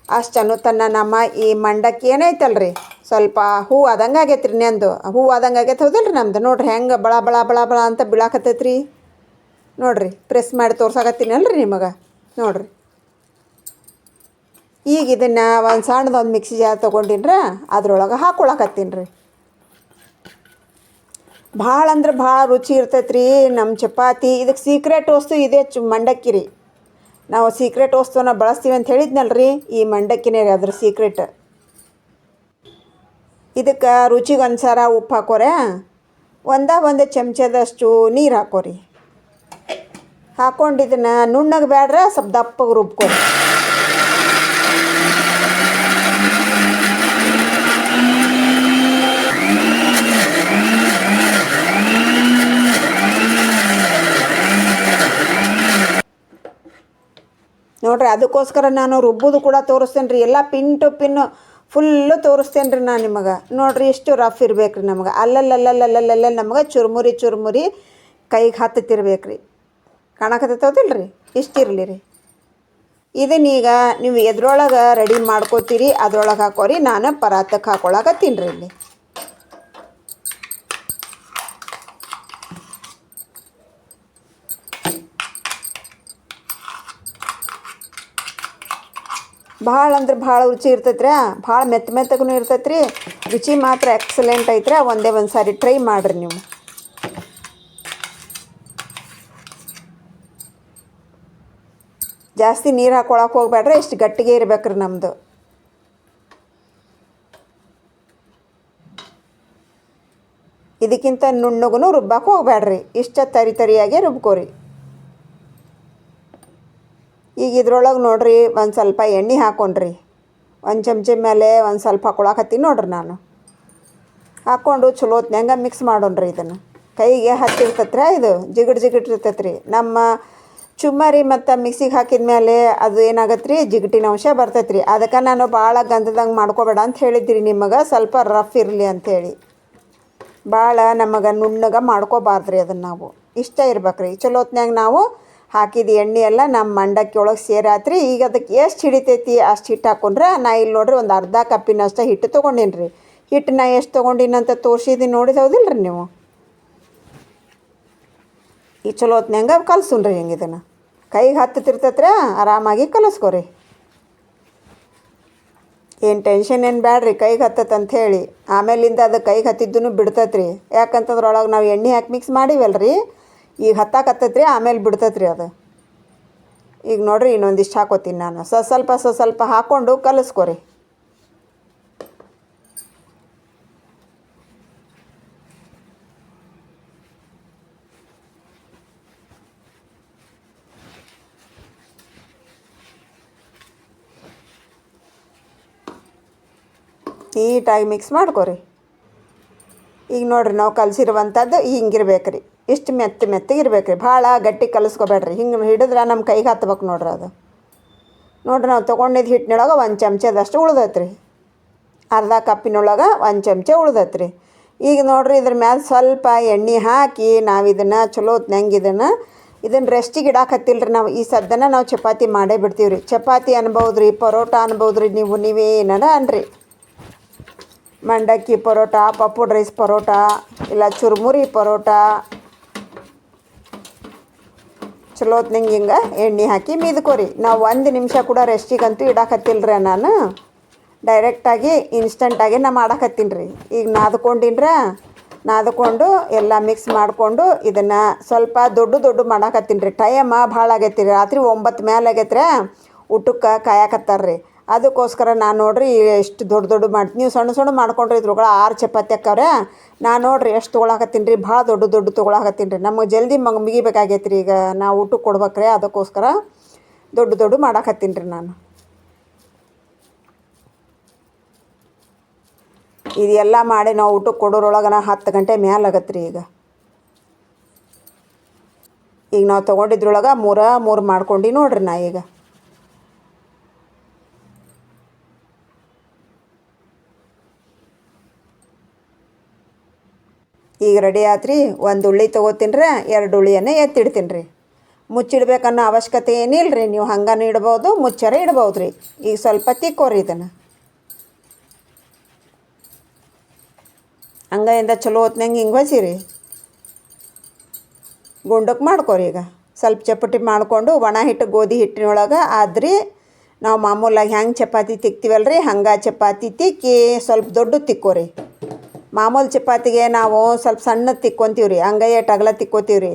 ಅಷ್ಟು ತನ್ನ ನಮ್ಮ ಈ ಮಂಡಕ್ಕಿ ಏನೈತಲ್ರಿ? ಸ್ವಲ್ಪ ಹೂ ಆದಂಗೆ ಆಗೈತೆ ರೀ ನೆಂದು. ಹೂ ಆದಂಗೆ ಆಗೈತೆ ಹೌದಲ್ರಿ ನಮ್ದು? ನೋಡ್ರಿ ಹೆಂಗೆ ಬಳ ಬಳ ಬಳ ಬಳ ಅಂತ ಬೀಳಾಕತ್ತೈತೆ ರೀ ನೋಡ್ರಿ ಪ್ರೆಸ್ ಮಾಡಿ ತೋರ್ಸಾಕತ್ತೀನಲ್ರಿ ನಿಮಗೆ? ನೋಡ್ರಿ. ಈಗ ಇದನ್ನು ಒಂದು ಸಣ್ಣದೊಂದು ಮಿಕ್ಸಿ ಜಾರ್ ತೊಗೊಂಡಿನ್ರ, ಅದ್ರೊಳಗೆ ಹಾಕ್ಕೊಳಕತ್ತೀನಿ ರೀ ಭಾಳ ಅಂದ್ರೆ ಭಾಳ ರುಚಿ ಇರ್ತೈತೆ ರೀ ನಮ್ಮ ಚಪಾತಿ. ಇದಕ್ಕೆ ಸೀಕ್ರೆಟ್ ವಸ್ತು ಇದೆ ಚು ಮಂಡಕ್ಕಿ ರೀ. ನಾವು ಸೀಕ್ರೆಟ್ ವಸ್ತುವನ್ನ ಬಳಸ್ತೀವಿ ಅಂತ ಹೇಳಿದ್ನಲ್ಲ ರೀ ಈ ಮಂಡಕ್ಕಿನೇ ರೀ ಅದ್ರ ಸೀಕ್ರೆಟ್ ಇದಕ್ಕೆ ರುಚಿಗೆ ಅನುಸಾರ ಉಪ್ಪು ಹಾಕೋರೆ. ಒಂದ ಒಂದು ಚಮಚದಷ್ಟು ನೀರು ಹಾಕೋರಿ. ಹಾಕೊಂಡು ನುಣ್ಣಗೆ ಬೇಡ್ರೆ ಸ್ವಲ್ಪ ದಪ್ಪಗೆ ರುಬ್ಕೊರಿ. ನೋಡ್ರಿ, ಅದಕ್ಕೋಸ್ಕರ ನಾನು ರುಬ್ಬೋದು ಕೂಡ ತೋರಿಸ್ತೇನೆ ರೀ ಎಲ್ಲ ಪಿನ್ ಟು ಪಿನ್ನು ಫುಲ್ಲು ತೋರಿಸ್ತೇನೆ ರೀ ನಾನು ನಿಮಗೆ. ನೋಡ್ರಿ, ಎಷ್ಟು ರಫ್ ಇರ್ಬೇಕು ರೀ ನಮಗೆ. ಅಲ್ಲಲ್ಲಲ್ಲಲ್ಲಲ್ಲಲ್ಲ ನಮಗೆ ಚುರುಮುರಿ ಚುರುಮುರಿ ಕೈಗೆ ಹತ್ತತಿರ್ಬೇಕು ರೀ ಕಾಣಕತ್ತೈತದಿಲ್ಲ ರೀ ಇಷ್ಟಿರಲಿ ರೀ ಇದನ್ನೀಗ ನೀವು ಎದ್ರೊಳಗೆ ರೆಡಿ ಮಾಡ್ಕೋತೀರಿ, ಅದ್ರೊಳಗೆ ಹಾಕೋರಿ, ನಾನು ಪರಾತಕ್ಕೆ ಹಾಕೊಳಕತ್ತೀನಿ ರೀ ಇಲ್ಲಿ. ಭಾಳ ಅಂದ್ರೆ ಭಾಳ ರುಚಿ ಇರ್ತೈತ್ರಿ ಭಾಳ ಮೆತ್ತ ಮೆತ್ತಗೂ ಇರ್ತೈತೆ ರೀ ರುಚಿ ಮಾತ್ರ ಎಕ್ಸಲೆಂಟ್ ಐತ್ರಿ ಒಂದೇ ಒಂದು ಸಾರಿ ಟ್ರೈ ಮಾಡಿರಿ ನೀವು. ಜಾಸ್ತಿ ನೀರು ಹಾಕೊಳಕ್ಕೆ ಹೋಗ್ಬೇಡ್ರಿ ಇಷ್ಟು ಗಟ್ಟಿಗೆ ಇರ್ಬೇಕ್ರಿ ನಮ್ಮದು ಇದಕ್ಕಿಂತ ನುಣ್ಣಗೂ ರುಬ್ಬಕ್ಕೆ ಹೋಗ್ಬೇಡ್ರಿ ಇಷ್ಟ ತರಿ ತರಿಯಾಗೆ ರುಬ್ಕೋರಿ. ಈಗ ಇದ್ರೊಳಗೆ ನೋಡ್ರಿ ಒಂದು ಸ್ವಲ್ಪ ಎಣ್ಣೆ ಹಾಕ್ಕೊಂಡ್ರಿ ಒಂದು ಚಮಚ ಮೇಲೆ ಒಂದು ಸ್ವಲ್ಪ ಹಾಕೊಳಕತ್ತೀನಿ ನೋಡ್ರಿ ನಾನು. ಹಾಕ್ಕೊಂಡು ಚಲೋ ಹೊತ್ನ್ಯಾಗ ಮಿಕ್ಸ್ ಮಾಡೋಣ್ರಿ ಇದನ್ನು. ಕೈಗೆ ಹತ್ತಿರ್ತತ್ರ ಇದು? ಜಿಗಟ್ ಜಿಗಟ್ ಇರ್ತೈತ್ರಿ. ನಮ್ಮ ಚುಮ್ಮರಿ ಮತ್ತು ಮಿಕ್ಸಿಗೆ ಹಾಕಿದ ಮೇಲೆ ಅದು ಏನಾಗತ್ತೆ ರೀ ಜಿಗಟಿನ ಅಂಶ ಬರ್ತೈತೆ ರೀ ಅದಕ್ಕೆ ನಾನು ಭಾಳ ಗಂಧದಂಗೆ ಮಾಡ್ಕೋಬೇಡ ಅಂತ ಹೇಳಿದ್ರಿ ನಿಮಗೆ. ಸ್ವಲ್ಪ ರಫ್ ಇರಲಿ ಅಂಥೇಳಿ ಭಾಳ ನಮಗೆ ನುಣ್ಣಗೆ ಮಾಡ್ಕೋಬಾರ್ದ್ರಿ ಅದನ್ನು ನಾವು. ಇಷ್ಟ ಇರ್ಬೇಕ್ರಿ. ಚಲೋ ಹೊತ್ನ್ಯಾಗ ನಾವು ಹಾಕಿದ ಎಣ್ಣೆ ಎಲ್ಲ ನಮ್ಮ ಮಂಡಕ್ಕಿ ಒಳಗೆ ಸೇರಾತ್ರಿ. ಈಗ ಅದಕ್ಕೆ ಎಷ್ಟು ಹಿಡಿತೈತಿ ಅಷ್ಟು ಹಿಟ್ಟು ಹಾಕೊಂಡ್ರೆ, ನಾ ಇಲ್ಲಿ ನೋಡ್ರಿ ಒಂದು ಅರ್ಧ ಕಪ್ಪಿನಷ್ಟು ಹಿಟ್ಟು ತೊಗೊಂಡೀನಿ ರೀ ಹಿಟ್ಟು ನಾ ಎಷ್ಟು ತೊಗೊಂಡಿನಂತ ತೋರಿಸಿದ್ದೀನಿ ನೋಡಿದ ಹೌದಿಲ್ಲ ನೀವು? ಈ ಚಲೋ ಹೊತ್ನಂಗೆ ಕಲ್ಸುನ್ ರೀ ಹಿಂಗೆ ಇದನ್ನು. ಕೈಗೆ ಹತ್ತತಿರ್ತೈತ್ರ ಆರಾಮಾಗಿ ಕಲಿಸ್ಕೊರಿ. ಏನು ಟೆನ್ಷನ್ ಏನು ಬ್ಯಾಡ್ರಿ ಕೈಗೆ ಹತ್ತತ್ ಅಂತ ಹೇಳಿ. ಆಮೇಲಿಂದ ಅದು ಕೈಗೆ ಹತ್ತಿದ್ದೂ ಬಿಡ್ತತ್ರಿ. ಯಾಕಂತಂದ್ರೆ ಒಳಗೆ ನಾವು ಎಣ್ಣೆ ಹಾಕಿ ಮಿಕ್ಸ್ ಮಾಡಿವಲ್ರಿ. ಈಗ ಹತ್ತಾಕತ್ತೈತ್ರಿ, ಆಮೇಲೆ ಬಿಡ್ತೈತ್ರಿ ಅದು. ಈಗ ನೋಡಿರಿ ಇನ್ನೊಂದಿಷ್ಟು ಹಾಕೋತೀನಿ ನಾನು. ಸ, ಸ್ವಲ್ಪ ಸ, ಸ್ವಲ್ಪ ಹಾಕ್ಕೊಂಡು ಕಲಿಸ್ಕೊರಿ. ನೀಟಾಗಿ ಮಿಕ್ಸ್ ಮಾಡ್ಕೊರಿ. ಈಗ ನೋಡ್ರಿ ನಾವು ಕಲಸಿರುವಂಥದ್ದು ಹಿಂಗಿರ್ಬೇಕು ರೀ ಇಷ್ಟು ಮೆತ್ತ ಮೆತ್ತಗೆ ಇರ್ಬೇಕು ರೀ ಭಾಳ ಗಟ್ಟಿ ಕಲಿಸ್ಕೊಬೇಡ್ರಿ. ಹಿಂಗೆ ಹಿಡಿದ್ರೆ ನಮ್ಮ ಕೈಗೆ ಹತ್ಬೇಕು ನೋಡ್ರಿ ಅದು. ನೋಡ್ರಿ ನಾವು ತೊಗೊಂಡಿದ್ದು ಹಿಟ್ಟಿನೊಳಗೆ ಒಂದು ಚಮಚದಷ್ಟು ಉಳ್ದೈತೆ ರೀ ಅರ್ಧ ಕಪ್ಪಿನೊಳಗೆ ಒಂದು ಚಮಚ ಉಳ್ದೈತೆ ರೀ ಈಗ ನೋಡ್ರಿ ಇದ್ರ ಮ್ಯಾಲೆ ಸ್ವಲ್ಪ ಎಣ್ಣೆ ಹಾಕಿ ನಾವು ಇದನ್ನು ಚಲೋ ಹೊತ್ನಂಗೆ ಇದನ್ನು ಇದನ್ನು ರೆಸ್ಟಿಗೆ ಇಡಾಕತ್ತಿಲ್ಲ ರೀ ನಾವು. ಈ ಸದ್ದನ ನಾವು ಚಪಾತಿ ಮಾಡೇ ಬಿಡ್ತೀವಿ ರೀ ಚಪಾತಿ ಅನ್ಬೋದು ರೀ ಪರೋಟ ಅನ್ಬೋದು ರೀ ನೀವು ನೀವೇನಾರ ಅನ್ರಿ. ಮಂಡಕ್ಕಿ ಪರೋಟ ಪಪ್ಪುಡ್ ರೈಸ್ ಪರೋಟ, ಇಲ್ಲ ಚುರುಮುರಿ ಪರೋಟ. ಚಲೋತ್ನಂಗೆ ಹಿಂಗೆ ಎಣ್ಣೆ ಹಾಕಿ ಮೀದ್ಕೋರಿ. ನಾವು ಒಂದು ನಿಮಿಷ ಕೂಡ ರೆಸ್ಟಿಗಂತೂ ಇಡಾಕತ್ತಿಲ್ರಿ ನಾನು. ಡೈರೆಕ್ಟಾಗಿ ಇನ್ಸ್ಟಂಟಾಗಿ ನಾ ಮಾಡಾಕತ್ತೀನಿ ರೀ ಈಗ ನಾದ್ಕೊಂಡಿನ್ರ, ನಾದ್ಕೊಂಡು ಎಲ್ಲ ಮಿಕ್ಸ್ ಮಾಡಿಕೊಂಡು ಇದನ್ನು ಸ್ವಲ್ಪ ದೊಡ್ಡ ದೊಡ್ಡ ಮಾಡಾಕತ್ತೀನಿ ರೀ ಟೈಮ ಭಾಳ ಆಗೈತಿ ರೀ ರಾತ್ರಿ ಒಂಬತ್ತು ಮೇಲೆ ಆಗೈತೆ ರೀ ಊಟಕ್ಕೆ ಕಾಯಕತ್ತಾರ ರೀ ಅದಕ್ಕೋಸ್ಕರ ನಾನು ನೋಡ್ರಿ ಎಷ್ಟು ದೊಡ್ಡ ದೊಡ್ಡ ಮಾಡ್ತೀನಿ ನೀವು ಸಣ್ಣ ಸಣ್ಣ ಮಾಡ್ಕೊಂಡ್ರಿ ಇದ್ರೊಳಗೆ ಆರು ಚಪಾತಿ ಅಕ್ಕವ್ರೆ. ನಾನು ನೋಡ್ರಿ ಎಷ್ಟು ತೊಗೊಳಕತ್ತೀನಿ ರೀ ಭಾಳ ದೊಡ್ಡ ದೊಡ್ಡ ತೊಗೊಳಕತ್ತೀನಿ ರೀ ನಮಗೆ ಜಲ್ದಿ ಮಗ ಮುಗಿಬೇಕಾಗೈತೆ ರೀ ಈಗ ನಾವು ಊಟಕ್ಕೆ ಕೊಡ್ಬೇಕ್ರಿ, ಅದಕ್ಕೋಸ್ಕರ ದೊಡ್ಡ ದೊಡ್ಡ ಮಾಡಾಕತ್ತೀನಿ ರೀ ನಾನು ಇದೆಲ್ಲ ಮಾಡಿ ನಾವು ಊಟಕ್ಕೆ ಕೊಡೋರೊಳಗೆ ನಾವು ಹತ್ತು ಗಂಟೆ ಮ್ಯಾಲೆ ಆಗತ್ತೆ ರೀ ಈಗ. ಈಗ ನಾವು ತೊಗೊಂಡಿದ್ರೊಳಗೆ ಮೂರ, ಮೂರು ಮಾಡ್ಕೊಂಡು ನೋಡ್ರಿ ನಾ ಈಗ. ಈಗ ರೆಡಿ ಆತ್ರಿ, ಒಂದು ಉಳ್ಳಿ ತೊಗೋತೀನಿ ರೀ ಎರಡು ಉಳ್ಳಿಯನ್ನೇ ಎತ್ತಿಡ್ತೀನಿ ರೀ ಮುಚ್ಚಿಡ್ಬೇಕನ್ನೋ ಅವಶ್ಯಕತೆ ಏನಿಲ್ಲ ರೀ ನೀವು ಹಂಗನೂ ಇಡ್ಬೋದು, ಮುಚ್ಚರ ಇಡ್ಬೋದು ರೀ ಈಗ ಸ್ವಲ್ಪ ತಿಕ್ಕೋರಿ ಇದನ್ನು. ಹಂಗಿಂದ ಚಲೋ ಹೊತ್ನಂಗೆ ಹಿಂಗೆ ಹೊಸಿರಿ ಗುಂಡಕ್ಕೆ ಮಾಡ್ಕೋರಿ ಈಗ. ಸ್ವಲ್ಪ ಚಪ್ಪಟಿ ಮಾಡಿಕೊಂಡು ಒಣ ಹಿಟ್ಟು, ಗೋಧಿ ಹಿಟ್ಟಿನೊಳಗೆ ಆದ್ರಿ ನಾವು ಮಾಮೂಲಾಗಿ ಹೆಂಗೆ ಚಪಾತಿ ತಿಕ್ತೀವಲ್ಲ ರೀ ಹಂಗೆ ಚಪಾತಿ ತಿಕ್ಕಿ ಸ್ವಲ್ಪ ದೊಡ್ಡ ತಿಕ್ಕೋರಿ. ಮಾಮೂಲು ಚಪಾತಿಗೆ ನಾವು ಸ್ವಲ್ಪ ಸಣ್ಣ ತಿಕ್ಕೊಂತೀವಿ ರೀ ಹಂಗೆ ಟಗಲ ತಿಕ್ಕೋತೀವಿ ರೀ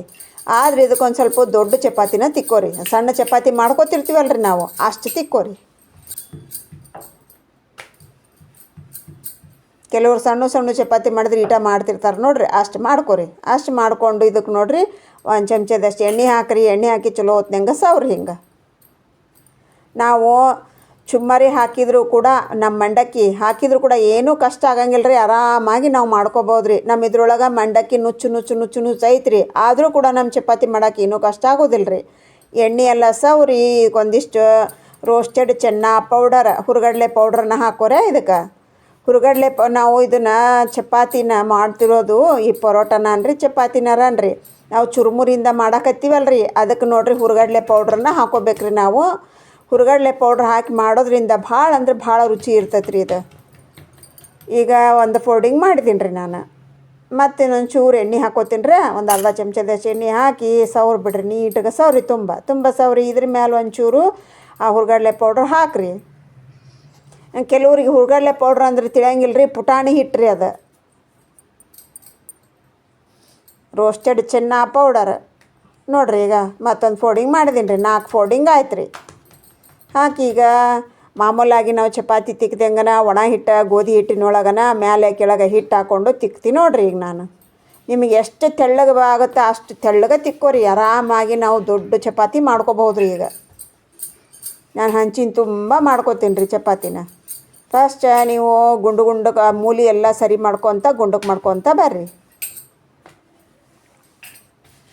ಆದ್ರೆ ಇದಕ್ಕೊಂದು ಸ್ವಲ್ಪ ದೊಡ್ಡ ಚಪಾತಿನ ತಿಕ್ಕೋರಿ. ಸಣ್ಣ ಚಪಾತಿ ಮಾಡ್ಕೋತಿರ್ತೀವಲ್ಲ ರೀ ನಾವು, ಅಷ್ಟು ತಿಕ್ಕೋರಿ. ಕೆಲವರು ಸಣ್ಣ ಸಣ್ಣ ಚಪಾತಿ ಮಾಡಿದ್ರೆ ಈಟ ಮಾಡ್ತಿರ್ತಾರೆ ನೋಡಿರಿ, ಅಷ್ಟು ಮಾಡ್ಕೊರಿ. ಅಷ್ಟು ಮಾಡ್ಕೊಂಡು ಇದಕ್ಕೆ ನೋಡಿರಿ, ಒಂದು ಚಮಚದಷ್ಟು ಎಣ್ಣೆ ಹಾಕ್ರಿ, ಎಣ್ಣೆ ಹಾಕಿ ಚಲೋ ಹೊತ್ನಂಗೆ ಸವ್ರಿ ಹಿಂಗೆ. ನಾವು ಚುಮ್ಮರಿ ಹಾಕಿದರೂ ಕೂಡ ನಮ್ಮ ಮಂಡಕ್ಕಿ, ಹಾಕಿದರೂ ಕೂಡ ಏನೂ ಕಷ್ಟ ಆಗಂಗಿಲ್ಲ ರೀ ಆರಾಮಾಗಿ ನಾವು ಮಾಡ್ಕೋಬೋದು ರೀ ನಮ್ಮ ಇದ್ರೊಳಗೆ ಮಂಡಕ್ಕಿ ನುಚ್ಚು ನುಚ್ಚು ನುಚ್ಚು ನುಚ್ಚು ಐತ್ರಿ. ಆದರೂ ಕೂಡ ನಮ್ಮ ಚಪಾತಿ ಮಾಡೋಕೆ ಏನೂ ಕಷ್ಟ ಆಗೋದಿಲ್ಲ ರೀ ಎಣ್ಣೆ ಎಲ್ಲ ಸವ್ರಿ ಒಂದಿಷ್ಟು ರೋಸ್ಟೆಡ್ ಚೆನ್ನ ಪೌಡರ್ ಹುರ್ಗಡ್ಲೆ ಪೌಡ್ರನ್ನ ಹಾಕೋರೆ ಇದಕ್ಕೆ. ಹುರ್ಗಡ್ಲೆ ಪ, ನಾವು ಇದನ್ನು ಚಪಾತಿನ ಮಾಡ್ತಿರೋದು ಈ ಪರೋಟನ ಅನ್ರಿ ಚಪಾತಿನಾರ ಅನ್ರಿ ನಾವು ಚುರುಮುರಿಯಿಂದ ಮಾಡಾಕತ್ತೀವಲ್ಲ ರೀ ಅದಕ್ಕೆ ನೋಡಿರಿ ಹುರ್ಗಡ್ಲೆ ಪೌಡ್ರನ್ನ ಹಾಕೋಬೇಕ್ರಿ ನಾವು. ಹುರ್ಗಡ್ಲೆ ಪೌಡ್ರ್ ಹಾಕಿ ಮಾಡೋದ್ರಿಂದ ಭಾಳ ಅಂದ್ರೆ ಭಾಳ ರುಚಿ ಇರ್ತೈತೆ ರೀ ಇದು. ಈಗ ಒಂದು ಫೋಲ್ಡಿಂಗ್ ಮಾಡಿದ್ದೀನಿ ರೀ ನಾನು. ಮತ್ತು ಇನ್ನೊಂದು ಚೂರು ಎಣ್ಣೆ ಹಾಕೋತೀನಿ ರೀ, ಒಂದು ಅರ್ಧ ಚಮಚದಷ್ಟು ಎಣ್ಣೆ ಹಾಕಿ ಸವ್ರಿ ಬಿಡ್ರಿ, ನೀಟಾಗಿ ಸವ್ರಿ ತುಂಬ. ತುಂಬ ಸವ್ರಿ ಇದ್ರ ಮೇಲೆ ಒಂಚೂರು ಆ ಹುರ್ಗಡ್ಲೆ ಪೌಡ್ರ್ ಹಾಕ್ರಿ. ಕೆಲವ್ರಿಗೆ ಹುರ್ಗಡ್ಲೆ ಪೌಡ್ರ್ ಅಂದ್ರೆ ತಿಳಿಯಂಗಿಲ್ಲ ರೀ ಪುಟಾಣಿ ಹಿಟ್ಟು ರೀ ಅದು. ರೋಸ್ಟೆಡ್ ಚೆನ್ನ ಪೌಡರ್ ನೋಡ್ರಿ ಈಗ ಮತ್ತೊಂದು ಫೋಲ್ಡಿಂಗ್ ಮಾಡಿದ್ದೀನಿ ರೀ, ನಾಲ್ಕು ಫೋಲ್ಡಿಂಗ್ ಆಯ್ತು ರೀ ಹಾಕಿ ಈಗ ಮಾಮೂಲಾಗಿ ನಾವು ಚಪಾತಿ ತಿಕ್ಕಿದಂಗನ ಒಣ ಹಿಟ್ಟು, ಗೋಧಿ ಹಿಟ್ಟಿನೊಳಗನ ಮೇಲೆ ಕೆಳಗೆ ಹಿಟ್ಟು ಹಾಕ್ಕೊಂಡು ತಿಕ್ತೀನಿ ನೋಡ್ರಿ ಈಗ ನಾನು. ನಿಮಗೆ ಎಷ್ಟು ತೆಳ್ಳಗೆ ಆಗುತ್ತೋ ಅಷ್ಟು ತೆಳ್ಳಗೆ ತಿಕ್ಕೋರಿ. ಆರಾಮಾಗಿ ನಾವು ದೊಡ್ಡ ಚಪಾತಿ ಮಾಡ್ಕೋಬಹುದು ರೀ ಈಗ. ನಾನು ಹಂಚಿನ ತುಂಬ ಮಾಡ್ಕೋತೀನಿ ರೀ ಚಪಾತಿನ. ಫಸ್ಟ್ ನೀವು ಗುಂಡು ಗುಂಡಕ್ಕೆ ಮೂಲಿ ಎಲ್ಲ ಸರಿ ಮಾಡ್ಕೊತ ಗುಂಡಕ್ಕೆ ಮಾಡ್ಕೊತ ಬರ್ರಿ.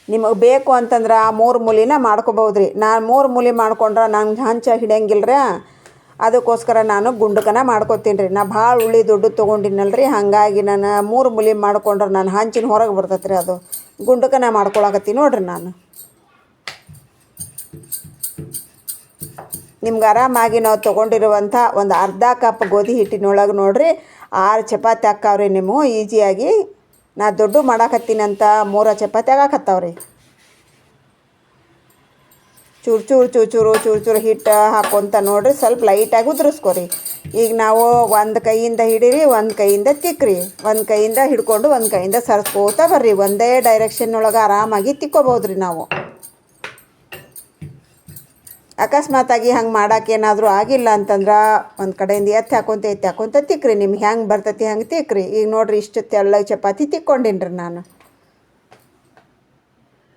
ನಿಮಗೆ ಬೇಕು ಅಂತಂದ್ರೆ ಆ ಮೂರು ಮೂಲಿನ ಮಾಡ್ಕೋಬೋದು ರೀ ನಾನು ಮೂರು ಮೂಲಿ ಮಾಡ್ಕೊಂಡ್ರೆ ನಂಗೆ ಹಂಚ ಹಿಡಿಯಂಗಿಲ್ಲ ಅದಕ್ಕೋಸ್ಕರ ನಾನು ಗುಂಡುಕನ ಮಾಡ್ಕೊತೀನಿ ರೀ ನಾ ಭಾಳ ಉಳಿ ದುಡ್ಡು ತೊಗೊಂಡಿನಲ್ಲ ರೀ ಹಾಗಾಗಿ ನಾನು ಮೂರು ಮೂಲಿ ಮಾಡ್ಕೊಂಡ್ರೆ ನಾನು ಹಂಚಿನ ಹೊರಗೆ ಬರ್ತೈತೆ ರೀ ಅದು. ಗುಂಡುಕನ ಮಾಡ್ಕೊಳಕತ್ತೀನಿ ನೋಡ್ರಿ ನಾನು. ನಿಮ್ಗೆ ಆರಾಮಾಗಿ ನಾವು ತೊಗೊಂಡಿರುವಂಥ ಒಂದು ಅರ್ಧ ಕಪ್ ಗೋಧಿ ಹಿಟ್ಟಿನೊಳಗೆ ನೋಡ್ರಿ. ಆರು ಚಪಾತಿ ಹಾಕಾವ್ರಿ ನೀವು ಈಸಿಯಾಗಿ ನಾ ದೊಡ್ಡ ಮಾಡಾಕತ್ತೀನಂತ ಮೂರ ಚಪಾತಿ ಆಗಾಕತ್ತಾವ್ರಿ ಚೂರು ಚೂರು ಚೂರು ಚೂರು ಚೂರು ಚೂರು ಹಿಟ್ಟು ಹಾಕೊಂತ ನೋಡ್ರಿ ಸ್ವಲ್ಪ ಲೈಟಾಗಿ ಉದುರಿಸ್ಕೊರಿ. ಈಗ ನಾವು ಒಂದು ಕೈಯಿಂದ ಹಿಡೀರಿ, ಒಂದು ಕೈಯಿಂದ ತಿಕ್ಕ್ರಿ ಒಂದು ಕೈಯಿಂದ ಹಿಡ್ಕೊಂಡು ಒಂದು ಕೈಯಿಂದ ಸರ್ಸ್ಕೋತ ಬರ್ರಿ. ಒಂದೇ ಡೈರೆಕ್ಷನ್ ಒಳಗೆ ಆರಾಮಾಗಿ ತಿಕ್ಕೋಬೋದ್ರಿ ನಾವು. ಅಕಸ್ಮಾತಾಗಿ ಹಂಗೆ ಮಾಡಕ್ಕೆ ಏನಾದರೂ ಆಗಿಲ್ಲ ಅಂತಂದ್ರೆ ಒಂದು ಕಡೆಯಿಂದ ಎತ್ತಿ ಹಾಕೊಂತ ಎತ್ತಿ ಹಾಕೊಂತ ತಿಕ್ಕ್ರಿ ನಿಮ್ಗೆ ಹೆಂಗೆ ಬರ್ತೈತಿ ಹಂಗೆ ತಿಕ್ಕ್ರಿ ಈಗ ನೋಡ್ರಿ ಇಷ್ಟು ತೆಳ್ಳಗೆ ಚಪಾತಿ ತಿಕ್ಕೊಂಡಿನ್ರಿ ನಾನು.